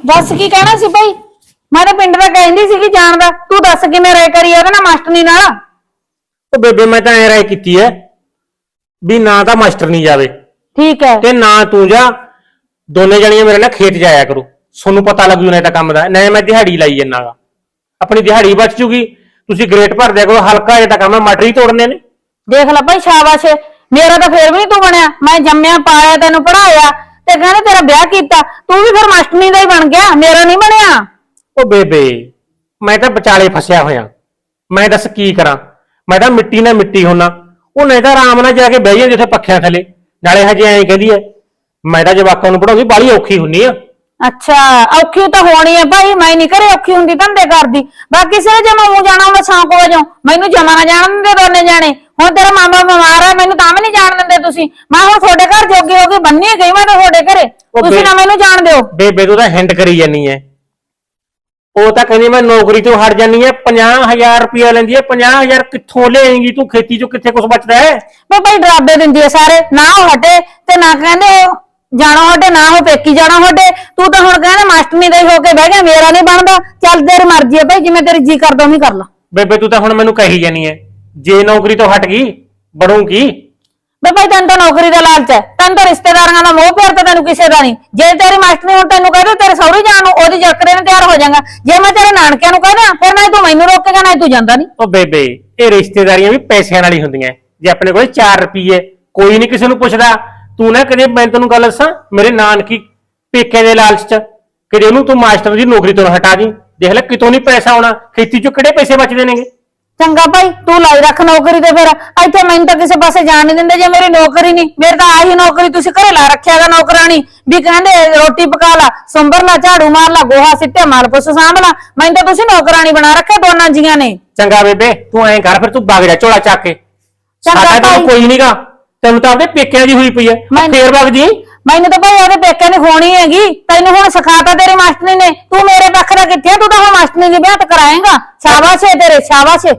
ਦੱਸ ਕੀ ਕਹਿਣਾ ਸੀ ਭਾਈ ਮੈਂ ਤਾਂ ਪਿੰਡ ਦਾ ਕਹਿੰਦੀ ਸੀਗੀ ਜਾਣ ਦਾ। ਤੂੰ ਦੱਸ ਕਿਵੇਂ ਰਾਇ ਕਰੀ ਉਹਦੇ ਨਾਲ ਮਾਸਟਰਨੀ ਨਾਲ? ਉਹ ਬੇਬੇ ਮੈਂ ਤਾਂ ਐ ਰਾਏ ਕੀਤੀ ਐ ਵੀ ਨਾ ਤਾਂ ਮਾਸਟਰ ਨਹੀਂ ਜਾਵੇ। ਠੀਕ ਹੈ ਤੇ ਨਾ ਤੂੰ ਜਾ ਦੋਨੇ ਜਣੀਆਂ ਮੇਰੇ ਨਾਲ ਖੇਤ ਜਾਇਆ ਕਰੋ। ਤੁਹਾਨੂੰ ਪਤਾ ਲੱਗੂ ਨਾ ਤਾਂ ਕੰਮ ਦਾ। ਨਾ ਮੈਂ ਦਿਹਾੜੀ ਲਾਈ ਜੰਨਾਗਾ ਆਪਣੀ ਦਿਹਾੜੀ ਬਚ ਜੂਗੀ। ਤੁਸੀਂ ਗ੍ਰੇਟ ਭਰ ਦਿਆ ਕਰੋ। ਹਲਕਾ ਜਿਹਾ ਤਾਂ ਕੰਮ ਹੈ ਮਟਰ ਤੋੜਨੇ ਨੇ। ਦੇਖ ਲੈ ਭਾਈ ਸ਼ਾਬਾਸ਼। ਮੇਰਾ ਤਾਂ ਫੇਰ ਵੀ ਤੂੰ ਬਣਿਆ। ਮੈਂ ਜੰਮਿਆ ਪਾਲਿਆ ਤੈਨੂੰ ਪੜਾਇਆ ਤੇ ਕਹਿੰਦੇ ਤੇਰਾ ਵਿਆਹ ਕੀਤਾ। ਤੂੰ ਵੀ ਫਿਰ ਮਾਸਟਰਨੀ ਦਾ ਹੀ ਬਣ ਗਿਆ। ਮੇਰਾ ਨਹੀਂ ਬਣਿਆ। ਉਹ ਬੇਬੇ ਮੈਂ ਤਾਂ ਵਿਚਾਲੇ ਫਸਿਆ ਹੋਇਆ। ਮੈਂ ਦੱਸ ਕੀ ਕਰਾਂ? ਮੈਂ ਤਾਂ ਮਿੱਟੀ ਨਾਲ ਮਿੱਟੀ ਹੋਣਾ ਉਹ ਨਹੀਂ ਤਾਂ ਆਰਾਮ ਨਾਲ ਜਾ ਕੇ ਬਹਿ ਜਾਂਦੀ ਉੱਥੇ ਪੱਖਿਆਂ ਥੱਲੇ। ਨਾਲੇ ਹਜੇ ਐਂ ਕਹਿੰਦੀ ਐ ਮੈਂ ਤਾਂ ਜਵਾਕਾਂ ਨੂੰ ਪੜਾਉਂਦੀ ਬਾਲੀ ਔਖੀ ਹੁੰਨੀ ਆ। ਅੱਛਾ ਔਖੀ ਤਾਂ ਹੋਣੀ ਹੈ ਭਾਈ ਮੈਂ ਨਹੀਂ ਘਰੇ ਔਖੀ ਹੁੰਦੀ ਧੰਦੇ ਕਰਦੀ। ਬਾਕੀ ਸਿਰ ਜੇ ਮੈਂ ਮੂੰਹ ਜਾਣਾ ਮੈਂ ਸ਼ੌਂਕ ਵਜੋਂ। ਮੈਨੂੰ ਜਮਾ ਨਾ ਜਾਣ ਦਿੰਦੇ ਦੋਨੇ ਜਾਣੇ। ਹੁਣ ਤੇਰਾ ਮਾਮਾ ਬਿਮਾਰ ਹੈ ਮੈਨੂੰ ਤਾਂ ਵੀ ਨਹੀਂ ਜਾਣ ਦਿੰਦੇ ਤੁਸੀਂ। ਮੈਂ ਹੁਣ ਤੁਹਾਡੇ ਘਰ ਜੋਗੀ ਹੋ ਕੇ ਬੰਨੀ ਗਈ ਮੈਂ ਤਾਂ ਤੁਹਾਡੇ ਘਰੇ। ਉਹ ਤੁਸੀਂ ਨਾ ਮੈਨੂੰ ਜਾਣ ਦਿਓ। ਬੇਬੇ ਤੂੰ ਤਾਂ ਹਿੰਡ ਕਰੀ ਜਾਨੀ ਐ। ਉਹ ਤਾਂ ਕਹਿੰਦੀ ਮੈਂ ਨੌਕਰੀ ਤੋਂ ਹਟ ਜਾਨੀ ਐ 50000 ਰੁਪਇਆ ਲੈਂਦੀ ਐ 50000 ਕਿੱਥੋਂ ਲਿਆਏਂਗੀ ਤੂੰ ਖੇਤੀ ਚੋਂ ਕਿੱਥੇ ਕੁਝ ਬਚਦਾ ਹੈ? ਮੈਂ ਭਾਈ ਡਰਾਬੇ ਦਿੰਦੀ ਆ ਸਾਰੇ ਨਾ ਉਹ ਹਟੇ ਤੇ ਨਾ ਕਹਿੰਦੇ ਉਹ ਜਾਣਾ ਹਟੇ ਨਾ ਉਹ ਪੇਕੀ ਜਾਣਾ ਹਟੇ। ਤੂੰ ਤਾਂ ਹੁਣ ਕਹਿੰਦਾ ਮਾਸਟਰਨੀ ਦਾ ਹੀ ਹੋ ਕੇ ਬਹਿ ਗਿਆ ਮੇਰਾ ਨਹੀਂ ਬਣਦਾ। ਚੱਲ ਤੇਰੀ ਮਰਜ਼ੀ ਹੈ ਭਾਈ ਜਿਵੇਂ ਤੇਰੀ ਜੀ ਕਰਦਾ ਉਵੇਂ ਕਰ ਲਾ। ਬੇਬੇ ਤੂੰ ਤਾਂ ਹੁਣ ਮੈਨੂੰ ਕਹੀ ਜਾਨੀ ਐ ਜੇ ਨੌਕਰੀ ਤੋਂ ਹਟ ਗਈ ਬੜੂਗੀ ਬੇ ਭਾਈ ਤੈਨੂੰ ਤਾਂ ਨੌਕਰੀ ਦਾ ਲਾਲਚ ਹੈ। ਤੈਨੂੰ ਤਾਂ ਰਿਸ਼ਤੇਦਾਰਾਂ ਦਾ ਮੋਹ ਪਿਆਰ ਤਾਂ ਤੈਨੂੰ ਕਿਸੇ ਦਾ ਨਹੀਂ। ਜੇ ਤੇਰੀ ਮਾਸਟਰਨੀ ਹੁਣ ਤੈਨੂੰ ਕਹਦੇ ਤੇਰੇ ਸਹੁਰੇ ਜਾਣ ਨੂੰ ਉਹਦੀ ਜਰਕਰੇ ਨੇ ਤਿਆਰ ਹੋ ਜਾਗਾ ਜੇ ਮੈਂ ਤੇਰੇ ਨਾਨਕਿਆਂ ਨੂੰ ਕਹਦਾ ਫਿਰ ਨਾ ਤੂੰ ਮੈਨੂੰ ਰੋਕੇਗਾ, ਨਾ ਤੂੰ ਜਾਂਦਾ ਨਹੀਂ। ਉਹ ਬੇਬੇ, ਇਹ ਰਿਸ਼ਤੇਦਾਰੀਆਂ ਵੀ ਪੈਸਿਆਂ ਨਾਲ ਹੀ ਹੁੰਦੀਆਂ। ਜੇ ਆਪਣੇ ਕੋਲ 4 ਰੁਪਏ ਕੋਈ ਨਹੀਂ ਕਿਸੇ ਨੂੰ ਪੁੱਛਦਾ। ਤੂੰ ਨਾ ਕਦੇ, ਮੈਂ ਤੈਨੂੰ ਗੱਲ ਦੱਸਾਂ, ਮੇਰੇ ਨਾਨਕੀ ਪੇਕੇ ਦੇ ਲਾਲਚ ਚ ਕਦੇ ਉਹਨੂੰ ਤੂੰ ਮਾਸਟਰ ਦੀ ਨੌਕਰੀ ਤੋਂ ਹਟਾ ਦੀ। ਦੇਖ ਲੈ ਕਿਤੋਂ ਨਹੀਂ ਪੈਸਾ ਆਉਣਾ, ਖੇਤੀ ਚੋਂ ਕਿਹੜੇ ਪੈਸੇ ਬਚਦੇ ਨੇਗੇ? ਚੰਗਾ ਭਾਈ ਤੂੰ ਲਾਈ ਰੱਖ ਨੌਕਰੀ ਤੇ ਫਿਰ। ਇੱਥੇ ਮੈਨੂੰ ਤਾਂ ਕਿਸੇ ਪਾਸੇ ਜਾਣ ਨਹੀਂ ਦਿੰਦੇ ਜੇ ਮੇਰੀ ਨੌਕਰੀ ਨਹੀਂ। ਮੇਰੇ ਤਾਂ ਆਹੀ ਨੌਕਰੀ ਤੁਸੀਂ ਘਰੇ ਲਾ ਰੱਖਿਆਗਾ ਨੌਕਰਾਨੀ ਵੀ ਕਹਿੰਦੇ ਰੋਟੀ ਪਕਾ ਲਾ ਸੰਭਰ ਲਾ ਝਾੜੂ ਮਾਰ ਲਾ ਗੋਹਾ ਸਿੱਟੇ ਮਾਲ ਪੁੱਸ ਸਾਂਭ ਲਾ। ਮੈਨੂੰ ਤਾਂ ਤੁਸੀਂ ਨੌਕਰਾਨੀ ਬਣਾ ਰੱਖਿਆ ਦੋਨਾਂ ਜੀਆਂ ਨੇ। ਚੰਗਾ ਬੇਬੇ ਤੂੰ ਐਂ ਕਰ ਫਿਰ ਤੂੰ ਵਗ ਜਾ ਝੋਲਾ ਚੱਕ ਕੇ। ਚੰਗਾ ਸਾਡਾ ਤਾਂ ਭਾਈ। ਕੋਈ ਨਹੀਂਗਾ ਤੈਨੂੰ ਤਾਂ ਆਪਦੇ ਪੇਕਿਆਂ ਦੀ ਹੋਈ ਪਈ ਐ। ਮੈਂ- ਫੇਰ ਵਗ ਜੀ ਮੈਨੂੰ ਤਾਂ ਭਾਈ ਉਹਦੇ ਪੇਕੇ ਨੇ ਖੋਣੀ ਹੈਗੀ ਤੈਨੂੰ ਹੁਣ ਸਿਖਾਤਾ ਤੇਰੀ ਮਾਸਟਰਨੀ ਨੇ ਤੂੰ ਮੇਰੇ ਪੱਖ ਦਾ ਕਿੱਥੇ ਆ? ਤੂੰ ਤਾਂ ਹੁਣ ਮਾਸਟਰ ਦੇ ਵਿਆਹ ਕਰਾਏਗਾ। ਸ਼ਾਬਾਸ਼ ਏ ਤੇਰੇ ਸ਼ਾਬਾਸ਼ ਏ।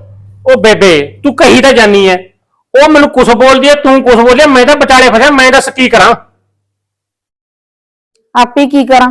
ਉਹ ਬੇਬੇ ਤੂੰ ਕਹੀ ਤਾਂ ਜਾਨੀ ਐ ਉਹ ਮੈਨੂੰ ਕੁਛ ਬੋਲਦੀ ਐ ਤੂੰ ਕੁਛ ਬੋਲਿਆ ਮੈਂ ਤਾਂ ਵਿਚਾਲੇ ਫਸਿਆ ਮੈਂ ਦੱਸ ਕੀ ਕਰਾਂ? ਆਪੇ ਕੀ ਕਰਾਂ?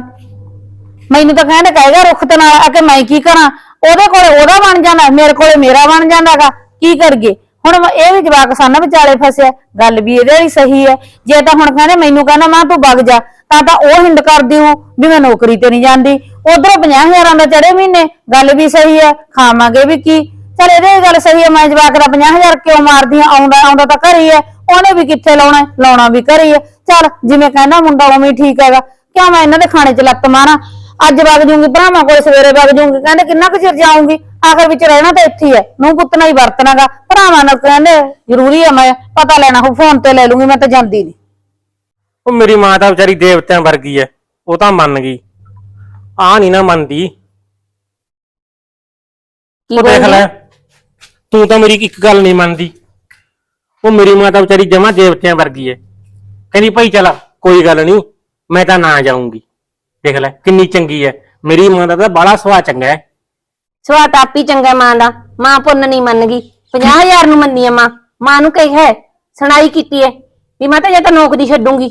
ਮੈਨੂੰ ਤਾਂ ਕਹਿੰਦਾ ਕਹੇਗਾ ਰੁੱਖ ਤੇ ਨਾਲ ਆ ਕੇ ਮੈਂ ਕੀ ਕਰਾਂ? ਉਹਦੇ ਕੋਲੇ ਉਹਦਾ ਬਣ ਜਾਂਦਾ ਮੇਰੇ ਕੋਲੇ ਮੇਰਾ ਬਣ ਜਾਂਦਾਗਾ ਕੀ ਕਰਗੇ ਹੁਣ ਇਹ ਵੀ ਜਵਾਕ ਸਾਨਾ ਵਿਚਾਲੇ ਫਸਿਆ। ਗੱਲ ਵੀ ਇਹਦੇ ਲਈ ਸਹੀ ਹੈ। ਜੇ ਤਾਂ ਹੁਣ ਕਹਿੰਦੇ ਮੈਨੂੰ ਕਹਿੰਦਾ, ਮਾਂ, ਤੂੰ ਵਗ ਜਾ। ਤਾਂ ਤਾਂ ਉਹ ਹਿੰਦ ਕਰਦੀ ਹੂੰ ਵੀ ਮੈਂ ਨੌਕਰੀ ਤੇ ਨਹੀਂ ਜਾਂਦੀ। ਉਧਰੋਂ 50000 ਦਾ ਚੜੇ ਮਹੀਨੇ। ਗੱਲ ਵੀ ਸਹੀ ਹੈ। ਖਾਵਾਂਗੇ ਵੀ ਕੀ? ਚਲ ਇਹਦੇ ਵੀ ਗੱਲ ਸਹੀ ਹੈ। ਮੈਂ ਜਵਾਕ ਦਾ 50000 ਕਿਉਂ ਮਾਰਦੀ ਆ ਆਉਂਦਾ ਆਉਂਦਾ ਤਾਂ ਘਰ ਹੀ ਹੈ। ਉਹਨੇ ਵੀ ਕਿੱਥੇ ਲਾਉਣਾ ਲਾਉਣਾ ਵੀ ਘਰ ਹੀ ਹੈ। ਚਲ, ਜਿਵੇਂ ਕਹਿੰਦਾ ਮੁੰਡਾ ਉਵੇਂ ਹੀ ਠੀਕ ਹੈਗਾ। ਕਿਉਂ ਮੈਂ ਇਹਨਾਂ ਦੇ ਖਾਣੇ 'ਚ ਲੱਤ ਮਾਰਾਂ? ਅੱਜ ਵਗ ਜੂੰਗੀ ਭਰਾਵਾਂ ਕੋਲ ਸਵੇਰੇ ਵਗ ਜੂੰਗੀ ਕਹਿੰਦੇ ਕਿੰਨਾ ਕੁ ਚਿਰ ਜਾਊਂਗੀ? ਆਖਰ ਵਿੱਚ ਰਹਿਣਾ ਤਾਂ ਇੱਥੇ ਹੀ ਹੈ ਨੂੰ ਪੁੱਤ ਨਾਲ ਹੀ ਵਰਤਣਾਗਾ ਭਰਾਵਾਂ ਨਾਲ ਕਹਿੰਦੇ ਜ਼ਰੂਰੀ ਹੈ ਮੈਂ ਪਤਾ ਲੈਣਾ ਹੋ ਫੋਨ ਤੇ ਲੈ ਲੂੰਗੀ ਮੈਂ ਤਾਂ ਜਾਂਦੀ ਨਹੀਂ ਉਹ ਮੇਰੀ ਮਾਂ ਤਾਂ ਵਿਚਾਰੀ ਦੇਵਤਿਆਂ ਵਰਗੀ ਐ ਉਹ ਤਾਂ ਮੰਨ ਗਈ। ਆ ਨਹੀਂ ਨਾ ਮੰਨਦੀ। ਕੀ ਉਹ ਦੇਖ ਬੋਲਦੀ? ਲੈ ਤੂੰ ਤਾਂ ਮੇਰੀ ਇੱਕ ਗੱਲ ਨਹੀਂ ਮੰਨਦੀ। ਉਹ ਮੇਰੀ ਮਾਂ ਤਾਂ ਵਿਚਾਰੀ ਜਮਾ ਦੇਵਤਿਆਂ ਵਰਗੀ ਐ। ਕਹਿੰਦੀ ਭਾਈ ਚਲ ਕੋਈ ਗੱਲ ਨਹੀਂ ਮੈਂ ਤਾਂ ਨਾ ਜਾਊਂਗੀ। ਦੇਖ ਲੈ ਕਿੰਨੀ ਚੰਗੀ ਐ। ਮੇਰੀ ਮਾਂ ਦਾ ਤਾਂ ਬੜਾ ਸੁਭਾਅ ਚੰਗਾ ਹੈ ਸਵਾ ਟਾਪੀ ਚੰਗਾ ਮਾਂ ਦਾ। ਮਾਂ ਪੁੰਨ ਨਹੀਂ ਮੰਨ ਗਈ 50000 ਨੂੰ ਮੰਨੀ ਆ ਮਾਂ। ਮਾਂ ਨੂੰ ਕਹੀ ਹੈ, ਸੁਣਾਈ ਕੀਤੀ ਹੈ ਵੀ ਮੈਂ ਤਾਂ ਜਾਂ ਤਾਂ ਨੌਕਰੀ ਛੱਡੂੰਗੀ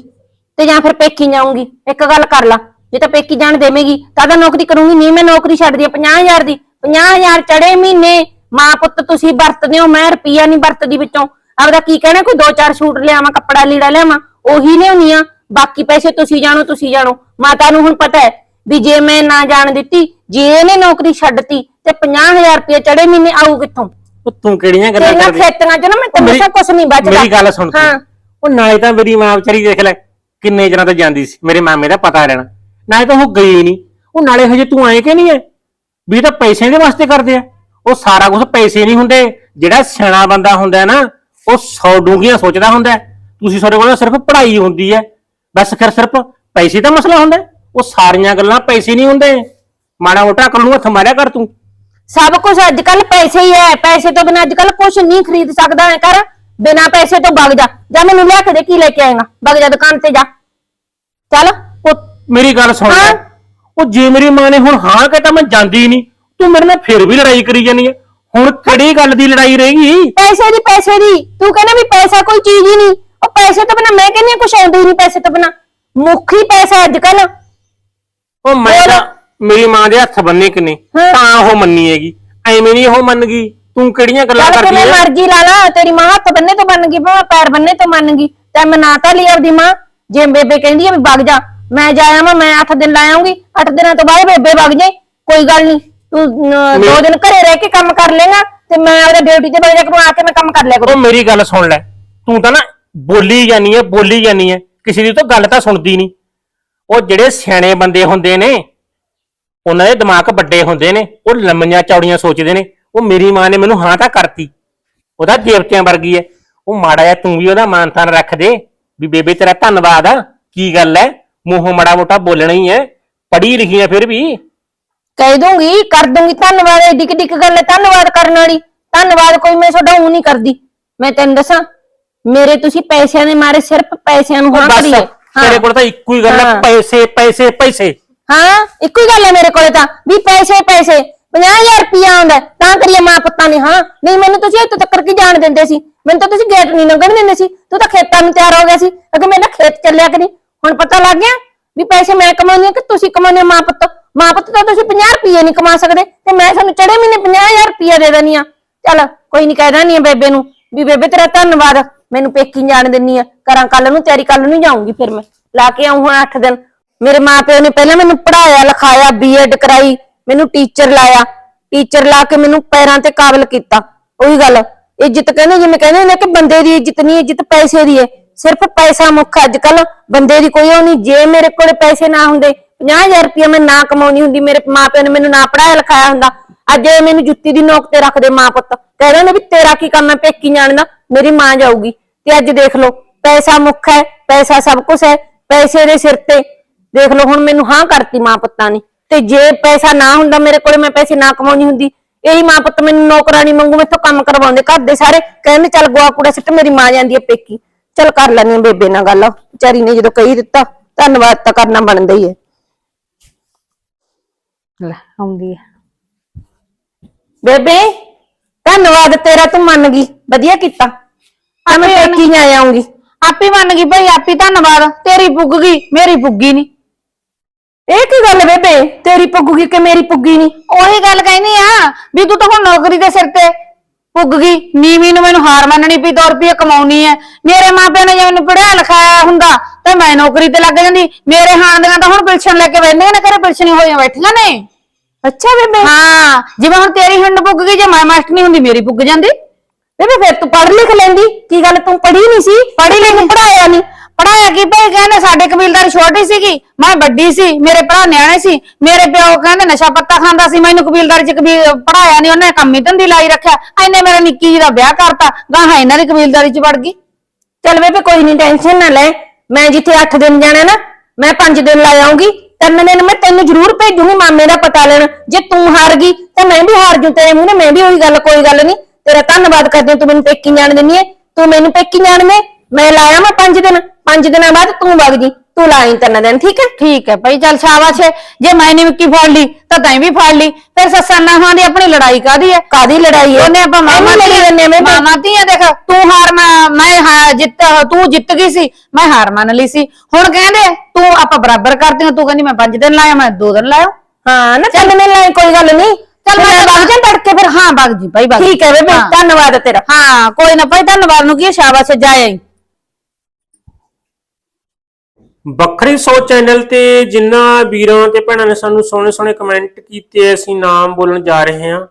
ਤੇ ਜਾਂ ਫਿਰ ਪੇਕੀ ਜਾਊਂਗੀ। ਇੱਕ ਗੱਲ ਕਰ ਲਾ, ਜੇ ਤਾਂ ਪੇਕੀ ਜਾਣ ਦੇਵੇਂਗੀ, ਤਾਂ ਤਾਂ ਨੌਕਰੀ ਕਰੂੰਗੀ। ਨਹੀਂ ਮੈਂ ਨੌਕਰੀ ਛੱਡਦੀ ਆ 50000 ਦੀ। 50000 ਚੜੇ ਮਹੀਨੇ। ਮਾਂ ਪੁੱਤ ਤੁਸੀਂ ਵਰਤਦੇ ਹੋ, ਮੈਂ ਰੁਪਈਆ ਨਹੀਂ ਵਰਤਦੀ ਵਿੱਚੋਂ। ਆਪਦਾ ਕੀ ਕਹਿਣਾ, ਕੋਈ ਦੋ ਚਾਰ ਸੂਟ ਲਿਆਵਾਂ, ਕੱਪੜਾ ਲੀੜਾ ਲਿਆਵਾਂ, ਉਹੀ ਲਿਆਉਣੀ ਆ। ਬਾਕੀ ਪੈਸੇ ਤੁਸੀਂ ਜਾਣੋ ਤੁਸੀਂ ਜਾਣੋ। ਮਾਤਾ ਨੂੰ ਹੁਣ ਪਤਾ ਹੈ ਵੀ ਜੇ ਮੈਂ ਨਾ ਜਾਣ ਦਿੱਤੀ ਜੇ ਇਹਨੇ ਨੌਕਰੀ ਛੱਡਤੀ ਤੇ 50000 ਰੁਪਏ ਚੜੇ ਮਹੀਨੇ ਆਊ ਕਿੱਥੋਂ? ਉਹ ਤੂੰ ਕਿਹੜੀਆਂ ਗੱਲਾਂ ਤੇਰੀਆਂ ਕਰਦੀ? ਖੇਤਾਂ 'ਚ ਨਾ ਮੈਂ ਤੈਨੂੰ ਸਭ ਕੁਝ ਨਹੀਂ ਬਚਦਾ। ਮੇਰੀ ਗੱਲ ਸੁਣ। ਹਾਂ। ਉਹ ਨਾਲੇ ਤਾਂ ਮੇਰੀ ਮਾਂ ਵਿਚਾਰੀ ਦੇਖ ਲੈ ਕਿੰਨੇ ਜਨਾਂ ਤੇ ਜਾਂਦੀ ਸੀ। ਮੇਰੇ ਮਾਮੇ ਦਾ ਪਤਾ ਰਹਿਣਾ ਨਾਲੇ ਤਾਂ ਉਹ ਗਈ ਨਹੀਂ। ਉਹ ਨਾਲੇ ਹਜੇ ਤੂੰ ਆਏ ਕਿ ਨਹੀਂ ਹੈ ਵੀ ਤਾਂ ਪੈਸੇ ਦੇ ਵਾਸਤੇ ਕਰਦੇ ਆ। ਉਹ ਸਾਰਾ ਕੁਝ ਪੈਸੇ ਨਹੀਂ ਹੁੰਦੇ। ਜਿਹੜਾ ਸਿਆਣਾ ਬੰਦਾ ਹੁੰਦਾ ਨਾ ਉਹ ਸੌ ਡੂੰਘੀਆਂ ਸੋਚਦਾ ਹੁੰਦਾ। ਤੁਸੀਂ ਤੁਹਾਡੇ ਕੋਲ ਸਿਰਫ ਪੜ੍ਹਾਈ ਹੁੰਦੀ ਹੈ ਬਸ ਫਿਰ ਸਿਰਫ ਪੈਸੇ ਦਾ ਮਸਲਾ ਹੁੰਦਾ। ਉਹ ਸਾਰੀਆਂ ਗੱਲਾਂ ਪੈਸੇ ਨਹੀਂ ਹੁੰਦੇ। ਮਾੜਾ ਮੋਟਾ ਕਰ ਨੂੰ ਹੱਥ ਮਾਰਿਆ ਕਰ ਤੂੰ। ਸਭ ਕੁਝ ਅੱਜ ਕੱਲ ਪੈਸੇ ਹੀ ਹੈ। ਪੈਸੇ ਤੋਂ ਬਿਨਾਂ ਅੱਜ ਕੱਲ ਕੁਝ ਨਹੀਂ ਖਰੀਦ ਸਕਦਾ ਹੈ ਕਰ। ਬਿਨਾਂ ਪੈਸੇ ਤੋਂ ਵਗ ਜਾ। ਜਾਂ ਮੈਨੂੰ ਲਿਆ ਕੇ ਦੇ ਕੀ ਲੈ ਕੇ ਆਏਗਾ? ਵਗ ਜਾ ਦੁਕਾਨ ਤੇ ਜਾ। ਚੱਲ ਉਹ ਮੇਰੀ ਗੱਲ ਸੁਣ ਲੈ। ਹਾਂ। ਉਹ ਜੇ ਮੇਰੀ ਮਾਂ ਨੇ ਹੁਣ ਹਾਂ ਕਹਤਾ ਮੈਂ ਜਾਂਦੀ ਨਹੀਂ। ਤੂੰ ਮੇਰੇ ਨਾਲ ਫਿਰ ਵੀ ਲੜਾਈ ਕਰੀ ਜਾਨੀ ਹੈ। ਹੁਣ ਕਿਹੜੀ ਗੱਲ ਦੀ ਲੜਾਈ ਰਹੇਗੀ? ਪੈਸੇ ਦੀ ਪੈਸੇ ਦੀ। ਤੂੰ ਕਹਿੰਦਾ ਵੀ ਪੈਸਾ ਕੋਈ ਚੀਜ਼ ਹੀ ਨਹੀਂ। ਉਹ ਪੈਸੇ ਤੋਂ ਬਿਨਾਂ ਮੈਂ ਕਹਿੰਦੀ ਕੁਝ ਆਉਂਦਾ ਹੀ ਨਹੀਂ ਪੈਸੇ ਤੋਂ ਬਿਨਾਂ। ਮੁੱਖ ਹੀ ਪੈਸਾ ਅੱਜ ਕੱਲ ਉਹ ਮੈਂ ਹੋਰ? ਤਾਂ ਮੇਰੀ ਮਾਂ ਦੇ ਹੱਥ ਬੰਨੇ ਕਿ ਨਹੀਂ ਹਾਂ। ਤਾਂ ਉਹ ਮੰਨੀ ਹੈਗੀ। ਐਵੇਂ ਨਹੀਂ ਉਹ ਮੰਨ ਗਈ ਤੂੰ ਕਿਹੜੀਆਂ ਗੱਲਾਂ ਚੱਲ ਕਰਦੀ ਕਿਵੇਂ ਹੈ ਮਰਜ਼ੀ ਲਾ ਲਾ ਤੇਰੀ ਮਾਂ ਹੱਥ ਬੰਨੇ ਤੋਂ ਬਣ ਗਈ ਭਾਵੇਂ ਪੈਰ ਬੰਨੇ ਤੋਂ ਮੰਨ ਗਈ ਤੇ ਮੈਂ ਨਾ ਤਾਂ ਲਈ ਆਪਦੀ ਮਾਂ। ਜੇ ਬੇਬੇ ਕਹਿੰਦੀ ਆ ਵੀ ਵਗ ਜਾ ਮੈਂ ਜਾਇਆ ਮੈਂ ਮੈਂ 8 ਦਿਨ ਲਾ ਆਉਂਗੀ 8 ਦਿਨਾਂ ਤੋਂ ਬਾਅਦ ਬੇਬੇ ਵਗ ਜਾਏ ਕੋਈ ਗੱਲ ਨਹੀਂ। ਤੂੰ ਅਹ, ਦੋ ਦਿਨ ਘਰੇ ਰਹਿ ਕੇ ਕੰਮ ਕਰ ਲੇਗਾ ਤੇ ਮੈਂ ਆਪਦੇ ਡਿਊਟੀ ਤੇ ਵਗ ਜਾ ਕੇ ਆ ਕੇ ਮੈਂ ਕੰਮ ਕਰ ਲਿਆ ਉਹ ਕਰੂੰ ਮੇਰੀ ਗੱਲ ਸੁਣ ਲੈ। ਤੂੰ ਤਾਂ ਨਾ ਬੋਲੀ ਜਾਨੀ ਹੈ ਬੋਲੀ ਜਾਨੀ ਹੈ ਕਿਸੇ ਦੀ ਤਾਂ ਗੱਲ ਤਾਂ ਸੁਣਦੀ ਨਹੀਂ। ਉਹ ਜਿਹੜੇ ਸਿਆਣੇ ਬੰਦੇ ਹੁੰਦੇ ਨੇ ਉਹਨਾਂ ਦੇ ਦਿਮਾਗ ਵੱਡੇ ਹੁੰਦੇ ਨੇ ਉਹ ਲੰਮੀਆਂ ਚੌੜੀਆਂ ਸੋਚਦੇ ਨੇ ਉਹ ਮੇਰੀ ਮਾਂ ਨੇ ਮੈਨੂੰ ਹਾਂ ਤਾਂ ਕਰਤੀ। ਉਹਦਾ ਦੇਵਤਿਆਂ ਵਰਗੀ ਹੈ ਉਹ ਮਾੜਾ ਜਿਹਾ ਤੂੰ ਵੀ ਉਹਦਾ ਮਾਨਤਾਨ ਰੱਖ ਦੇ ਵੀ ਬੇਬੇ ਤੇਰਾ ਧੰਨਵਾਦ ਆ ਕੀ ਗੱਲ ਹੈ ਮੂੰਹੋਂ ਮਾੜਾ ਮੋਟਾ ਬੋਲਣਾ ਹੀ ਹੈ ਪੜ੍ਹੀ ਲਿਖੀ ਹੈ ਫਿਰ ਵੀ। ਕਹਿ ਦੂੰਗੀ ਕਰ ਦੂੰਗੀ ਧੰਨਵਾਦ ਏਡੀ ਕੁ ਗੱਲ ਹੈ ਧੰਨਵਾਦ ਕਰਨ ਵਾਲੀ। ਧੰਨਵਾਦ ਕੋਈ ਮੈਂ ਤੁਹਾਡਾ ਉਹ ਨਹੀਂ ਕਰਦੀ। ਮੈਂ ਤੈਨੂੰ ਦੱਸਾਂ ਮੇਰੇ ਤੁਸੀਂ ਪੈਸਿਆਂ ਦੇ ਮਾਰੇ ਸਿਰਫ ਪੈਸਿਆਂ ਨੂੰ ਹਾਂ ਬਸ ਕਰੀਏ। ਤੇਰੇ ਕੋਲ ਤਾਂ ਇੱਕੋ ਹੀ ਗੱਲ ਹਾਂ। ਪੈਸੇ ਪੈਸੇ ਪੈਸੇ। ਹਾਂ, ਇੱਕੋ ਹੀ ਗੱਲ ਹੈ ਮੇਰੇ ਕੋਲੇ ਤਾਂ, ਵੀ ਪੈਸੇ ਪੈਸੇ 50000 ਰੁਪਇਆ ਆਉਂਦਾ, ਤਾਂ ਕਰੀਏ ਮਾਂ ਪੁੱਤਾਂ ਨੇ, ਹਾਂ। ਨਹੀਂ, ਮੈਨੂੰ ਤੁਸੀਂ ਇੱਥੇ ਤੱਕ ਕੀ ਜਾਣ ਦਿੰਦੇ ਸੀ? ਮੈਨੂੰ ਤਾਂ ਤੁਸੀਂ ਗੇਟ ਨਹੀਂ ਲੰਘਣ ਦਿੰਦੇ ਸੀ। ਤੂੰ ਤਾਂ ਖੇਤਾਂ ਨੂੰ ਤਿਆਰ ਹੋ ਗਿਆ ਸੀ। ਅਗੇ ਮੈਂ ਨਾ ਖੇਤ ਚੱਲਿਆ ਕਰੀ ਹੁਣ ਪਤਾ ਲੱਗ ਗਿਆ ਵੀ ਪੈਸੇ ਮੈਂ ਕਮਾਉਂਦੀ ਹਾਂ ਕਿ ਤੁਸੀਂ ਕਮਾਉਂਦੇ ਹੋ, ਮਾਂ ਪੁੱਤ? ਮਾਂ ਪੁੱਤ ਤਾਂ ਤੁਸੀਂ 50 ਰੁਪਏ ਨਹੀਂ ਕਮਾ ਸਕਦੇ। ਤੇ ਮੈਂ ਤੁਹਾਨੂੰ ਚੜੇ ਮਹੀਨੇ 50000 ਰੁਪਇਆ ਦੇ ਦਨੀ ਆ ਚੱਲ, ਕੋਈ ਨਹੀਂ ਕਹਿ ਦਾਨੀ ਆ ਬੇਬੇ ਨੂੰ ਵੀ, ਬੇਬੇ, ਤੇਰਾ ਧੰਨਵਾਦ। ਮੈਨੂੰ ਪੇਕੀ ਜਾਣ ਦਿੰਨੀ ਆ। ਕਰਾਂ ਕੱਲ ਨੂੰ ਤਿਆਰੀ ਕੱਲ ਨੂੰ ਜਾਊਂਗੀ ਫਿਰ ਮੈਂ। ਲਾ ਕੇ ਆਉਂ ਹਾਂ 8 ਦਿਨ। ਮੇਰੇ ਮਾਪਿਓ ਨੇ ਪਹਿਲਾਂ ਮੈਨੂੰ ਪੜਾਇਆ ਲਿਖਾਇਆ ਬੀਐਡ ਕਰਾਈ, ਮੈਨੂੰ ਟੀਚਰ ਲਾਇਆ। ਟੀਚਰ ਲਾ ਕੇ ਮੈਨੂੰ ਪੈਰਾਂ ਤੇ ਕਾਬਲ ਕੀਤਾ। ਉਹੀ ਗੱਲ, ਇੱਜ਼ਤ ਕਹਿੰਦੇ, ਜਿਵੇਂ ਕਹਿੰਦੇ ਨੇ ਕਿ ਬੰਦੇ ਦੀ ਇੱਜ਼ਤ ਨਹੀਂ, ਇੱਜ਼ਤ ਪੈਸੇ ਦੀ ਹੈ ਸਿਰਫ ਪੈਸਾ ਮੁੱਖ ਅੱਜ ਕੱਲ ਬੰਦੇ ਦੀ ਕੋਈ ਉਹ ਨਹੀਂ। ਜੇ ਮੇਰੇ ਕੋਲ ਪੈਸੇ ਨਾ ਹੁੰਦੇ 50000 ਰੁਪਏ ਮੈਂ ਨਾ ਕਮਾਉਣੀ ਹੁੰਦੀ, ਮੇਰੇ ਮਾਪਿਓ ਨੇ ਮੈਨੂੰ ਨਾ ਪੜਾਇਆ ਲਿਖਾਇਆ ਹੁੰਦਾ। ਅੱਜ ਇਹ ਮੈਨੂੰ ਜੁੱਤੀ ਦੀ ਨੋਕ ਤੇ ਰੱਖਦੇ ਮਾਂ ਪੁੱਤ। ਕਹਿੰਦੇ ਨੇ ਵੀ ਤੇਰਾ ਕੀ ਕੰਮ ਹੈ ਪੇਕੀ ਜਾਣਦਾ ਮੇਰੀ ਮਾਂ ਜਾਊਗੀ। ਤੇ ਅੱਜ ਦੇਖ ਲਓ, ਪੈਸਾ ਮੁੱਖ ਹੈ, ਪੈਸਾ ਸਭ ਕੁਝ ਹੈ, ਪੈਸੇ ਦੇ ਸਿਰ ਤੇ ਦੇਖ ਲਓ ਹੁਣ ਮੈਨੂੰ ਹਾਂ ਕਰਤੀ ਮਾਂ ਪੁੱਤਾਂ ਨੇ। ਤੇ ਜੇ ਪੈਸਾ ਨਾ ਹੁੰਦਾ ਮੇਰੇ ਕੋਲੇ ਮੈਂ ਪੈਸੇ ਨਾ ਕਮਾਉਣੀ ਹੁੰਦੀ। ਇਹੀ ਮਾਂ ਪੁੱਤ ਮੈਨੂੰ ਨੌਕਰਾਨੀ ਮੰਗੂ ਮੈਥੋਂ ਕੰਮ ਕਰਵਾਉਂਦੇ। ਘਰ ਦੇ ਸਾਰੇ ਕਹਿੰਦੇ ਚੱਲ ਗੋਆ ਕੂੜਾ ਸਿੱਟ ਮੇਰੀ ਮਾਂ ਜਾਂਦੀ ਹੈ ਪੇਕੀ। ਚੱਲ ਕਰ ਲੈਣੀ ਬੇਬੇ ਨਾਲ ਗੱਲ। ਵਿਚਾਰੀ ਨੇ ਜਦੋਂ ਕਹੀ ਦਿੱਤਾ ਧੰਨਵਾਦ ਤਾਂ ਕਰਨਾ ਬਣਦਾ ਹੀ ਹੈ। ਲੈ ਆਉਂਦੀ ਹੈ। ਬੇਬੇ ਧੰਨਵਾਦ ਤੇਰਾ ਤੂੰ ਮੰਨ ਗਈ। ਵਧੀਆ ਕੀਤਾ। ਆ ਮੈਂ ਪੇਕੀ ਆਉਂਗੀ ਆਪੀ ਮੰਨ ਗਈ ਭਾਈ ਆਪੀ ਧੰਨਵਾਦ। ਤੇਰੀ ਪੁੱਗ ਗਈ ਮੇਰੀ ਪੁੱਗੀ ਨਹੀਂ ਇਹ ਕੀ ਗੱਲ ਬੇਬੇ? ਤੇਰੀ ਪੁੱਗੂਗੀ ਕਿ ਮੇਰੀ ਪੁੱਗੀ ਨਹੀਂ? ਉਹੀ ਗੱਲ ਕਹਿੰਦੀ ਆ ਵੀ ਤੂੰ ਤਾਂ ਹੁਣ ਨੌਕਰੀ ਦੇ ਸਿਰ ਤੇ ਪੁੱਗ ਗਈ। ਨੀਵੀਂ ਨੂੰ ਮੈਨੂੰ ਹਾਰ ਮੰਨਣੀ ਪਈ 2 ਰੁਪਏ ਕਮਾਉਣੀ ਐ। ਮੇਰੇ ਮਾਪਿਆਂ ਨੇ ਜੇ ਮੈਨੂੰ ਪੜ੍ਹਾਇਆ ਲਿਖਾਇਆ ਹੁੰਦਾ ਤੇ ਮੈਂ ਨੌਕਰੀ ਤੇ ਲੱਗ ਜਾਂਦੀ। ਮੇਰੇ ਹਾਣ ਦੀਆਂ ਤਾਂ ਹੁਣ ਪਿਲਸ਼ਨ ਲੈ ਕੇ ਬੈਠੀਆਂ ਨੇ ਘਰੇ ਪਿਲਸ਼ਨ ਹੋਈਆਂ ਬੈਠੀਆਂ ਨੇ। ਅੱਛਾ ਬੇਬੇ। ਹਾਂ ਜਿਵੇਂ ਹੁਣ ਤੇਰੀ ਹਿੰਡ ਪੁੱਗ ਗਈ ਜੇ ਮੈਂ ਮਾਸਟਰ ਨਹੀਂ ਹੁੰਦੀ ਮੇਰੀ ਪੁੱਗ ਜਾਂਦੀ। ਬੇਬੇ ਫਿਰ ਤੂੰ ਪੜ੍ਹ ਲਿਖ ਲੈਂਦੀ। ਕੀ ਗੱਲ ਤੂੰ ਪੜ੍ਹੀ ਨਹੀਂ ਸੀ? ਪੜ੍ਹੀ ਲਿਖ ਪੜਾਇਆ ਨਹੀਂ। ਪੜਾਇਆ ਕੀ ਭਾਈ? ਕਹਿੰਦੇ ਸਾਡੇ ਕਬੀਲਦਾਰੀ ਛੋਟੀ ਸੀਗੀ। ਮੈਂ ਵੱਡੀ ਸੀ, ਮੇਰੇ ਭਰਾ ਨਿਆਣੇ ਸੀ। ਮੇਰੇ ਪਿਓ ਕਹਿੰਦੇ ਨਸ਼ਾ ਪੱਤਾ ਖਾਂਦਾ ਸੀ। ਮੈਨੂੰ ਕਬੀਲਦਾਰੀ ਚ ਕਬੀਲ ਪੜਾਇਆ ਨਹੀਂ ਉਹਨੇ ਕੰਮ ਹੀ ਧੰਦੀ ਲਾਈ ਰੱਖਿਆ। ਐਨੇ ਮੇਰਾ ਨਿੱਕੀ ਜੀ ਦਾ ਵਿਆਹ ਕਰਤਾ। ਗਾਹਾਂ ਇਹਨਾਂ ਦੀ ਕਬੀਲਦਾਰੀ ਚ ਵੜ ਗਈ। ਚੱਲ ਬੇਬੇ, ਕੋਈ ਨਹੀਂ ਟੈਨਸ਼ਨ ਨਾ ਲੈ। ਮੈਂ ਜਿੱਥੇ 8 ਦਿਨ ਜਾਣਾ ਨਾ, ਮੈਂ 5 ਦਿਨ ਲਾ ਆਉਂਗੀ। ਤਿੰਨ ਦਿਨ ਮੈਂ ਤੈਨੂੰ ਜ਼ਰੂਰ ਭੇਜੂਗੀ ਮਾਮੇ ਦਾ ਪਤਾ ਲੈਣ। ਜੇ ਤੂੰ ਹਾਰ ਗਈ, ਤਾਂ ਮੈਂ ਵੀ ਹਾਰ ਜੂ ਤੇਰੇ ਮੂੰਹ ਨੇ ਮੈਂ ਵੀ ਉਹੀ ਗੱਲ, ਕੋਈ ਗੱਲ ਨਹੀਂ ਤੇਰਾ ਧੰਨਵਾਦ ਕਰਦੀ ਤੂੰ ਮੈਨੂੰ ਪੇਕੀ ਜਾਣ ਦਿੰਦੀ ਹੈ ਤੂੰ ਮੈਨੂੰ ਪੇਕੀ ਜਾਣ ਦੇ। ਮੈਂ ਲਾਇਆ ਮੈਂ 5 ਦਿਨ 5 ਦਿਨਾਂ ਬਾਅਦ ਤੂੰ ਵਗ ਜੀ ਤੂੰ ਲਾਈ ਤਿੰਨ ਦਿਨ ਠੀਕ ਹੈ? ਠੀਕ ਹੈ ਭਾਈ ਚੱਲ ਸ਼ਾਬਾਸ਼ ਏ। ਜੇ ਮੈਂ ਨੀ ਵਿੱਕੀ ਫੜ ਲਈ ਤਾਂ ਤੈਂ ਵੀ ਫੜ ਲਈ। ਫਿਰ ਸੱਸਾਂ ਨਾਹਾਂ ਦੀ ਆਪਣੀ ਲੜਾਈ ਕਾਦੀ ਹੈ? ਕਾਦੀ ਲੜਾਈ ਹੈ? ਉਹਨੇ ਆਪਾਂ ਮਾਮਾ ਲੜੀ ਜਾਂਦੇ ਮੈਂ ਮਾਮਾ ਧੀਆਂ ਦੇਖ ਤੂੰ ਹਾਰ ਮੈਂ ਮੈਂ ਹਾਰ ਜਿੱਤ ਤੂੰ ਜਿੱਤ ਗਈ ਸੀ ਮੈਂ ਹਾਰ ਮੰਨ ਲਈ ਸੀ। ਹੁਣ ਕਹਿੰਦੇ ਤੂੰ ਆਪਾਂ ਬਰਾਬਰ ਕਰਦੇ ਹਾਂ ਤੂੰ ਕਹਿੰਦੀ ਮੈਂ 5 ਦਿਨ ਲਾਇਆ ਮੈਂ 2 ਦਿਨ ਲਾਇਆ। ਹਾਂ ਨਾ ਚੱਲ ਮੈਂ ਲਾਈ ਕੋਈ ਗੱਲ ਨਹੀਂ। ਚੱਲ ਮੈਂ ਵਗ ਜਾਂ ਤੜਕੇ ਫਿਰ ਹਾਂ ਬਗ ਜੀ ਭਾਈ ਬਗ ਠੀਕ ਹੈ ਬੇਬੇ ਹਾਂ। ਧੰਨਵਾਦ ਤੇਰਾ। ਹਾਂ ਕੋਈ ਨਾ ਭਾਈ ਧੰਨਵਾਦ ਨੂੰ ਕੀ ਹੈ, ਸ਼ਾਬਾਸ਼ ਜਾਏ ਵੱਖਰੀ ਸੋਚ ਚੈਨਲ ਤੇ ਜਿਨ੍ਹਾਂ ਵੀਰਾਂ ਤੇ ਭੈਣਾਂ ਨੇ ਸਾਨੂੰ ਸੋਹਣੇ ਸੋਹਣੇ ਕਮੈਂਟ ਕੀਤੇ, ਅਸੀਂ ਨਾਮ ਬੋਲਣ ਜਾ ਰਹੇ ਹਾਂ।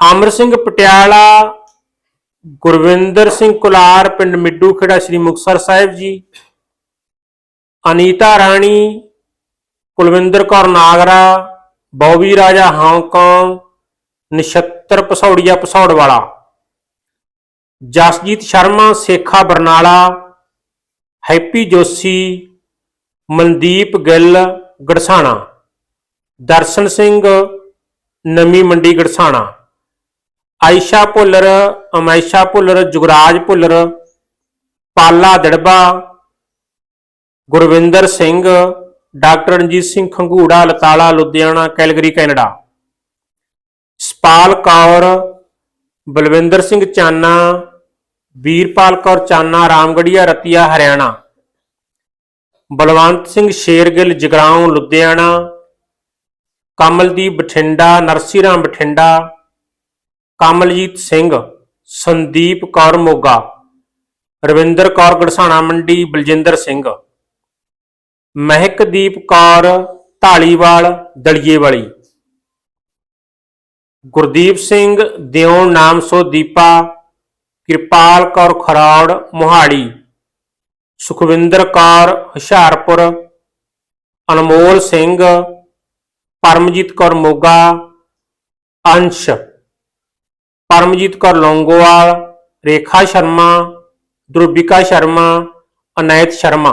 ਅਮਰ ਸਿੰਘ ਪਟਿਆਲਾ, ਗੁਰਵਿੰਦਰ ਸਿੰਘ ਕੁਲਾਰ, ਪਿੰਡ ਮਿੱਡੂ ਖੇੜਾ, ਸ੍ਰੀ ਮੁਕਤਸਰ ਸਾਹਿਬ ਜੀ, ਅਨੀਤਾ ਰਾਣੀ, ਕੁਲਵਿੰਦਰ ਕੌਰ ਨਾਗਰਾ, ਬੌਬੀ ਰਾਜਾ ਹਾਂਗਕਾਂਗ, ਨਛੱਤਰ ਪਸੌੜੀਆ ਪਸੌੜ ਵਾਲਾ, ਜਸਜੀਤ ਸ਼ਰਮਾ, ਸੇਖਾ ਬਰਨਾਲਾ ਹੈਪੀ ਜੋਸ਼ੀ, ਮਨਦੀਪ ਗਿੱਲ, ਗੜਸਾਣਾ। ਦਰਸ਼ਨ ਸਿੰਘ, ਨਵੀਂ Mandi, ਗੜਸਾਣਾ। Ayesha Bhullar ਅਮੈਸ਼ਾ Bhullar, Jugraj Bhullar, Pala Darba, Gurvinder Singh, doctor Ranjit Singh Khangura, Latala, Ludhiana, Calgary, Canada. Sapal Kaur, Balvinder Singh Chana Veerpal Kaur Chana Ramgarhia Ratia, Haryana. Balwant Singh Shergill, Jagraon, Ludhiana. Kamaldeep Bathinda Narsi Ram Bathinda. Kamaljit Singh, Sandeep Kaur Moga. Ravinder Kaur Garhsana Mandi, Baljinder Singh. Mehakdeep Kaur Dhaliwal ਦਲੀਏ ਵਾਲੀ ਗੁਰਦੀਪ ਸਿੰਘ ਦਿਉਣ ਨਾਮ ਸੋ ਦੀਪਾ। ਕਿਰਪਾਲ ਕੌਰ ਖਰੌੜ ਮੁਹਾਲੀ ਸੁਖਵਿੰਦਰ ਕੌਰ ਹੁਸ਼ਿਆਰਪੁਰ ਅਨਮੋਲ ਸਿੰਘ ਪਰਮਜੀਤ ਕੌਰ ਮੋਗਾ ਅੰਸ਼ ਪਰਮਜੀਤ ਕੌਰ ਲੌਂਗੋਵਾਲ ਰੇਖਾ ਸ਼ਰਮਾ ਧਰੁਵਿਕਾ ਸ਼ਰਮਾ ਅਨੈਤ ਸ਼ਰਮਾ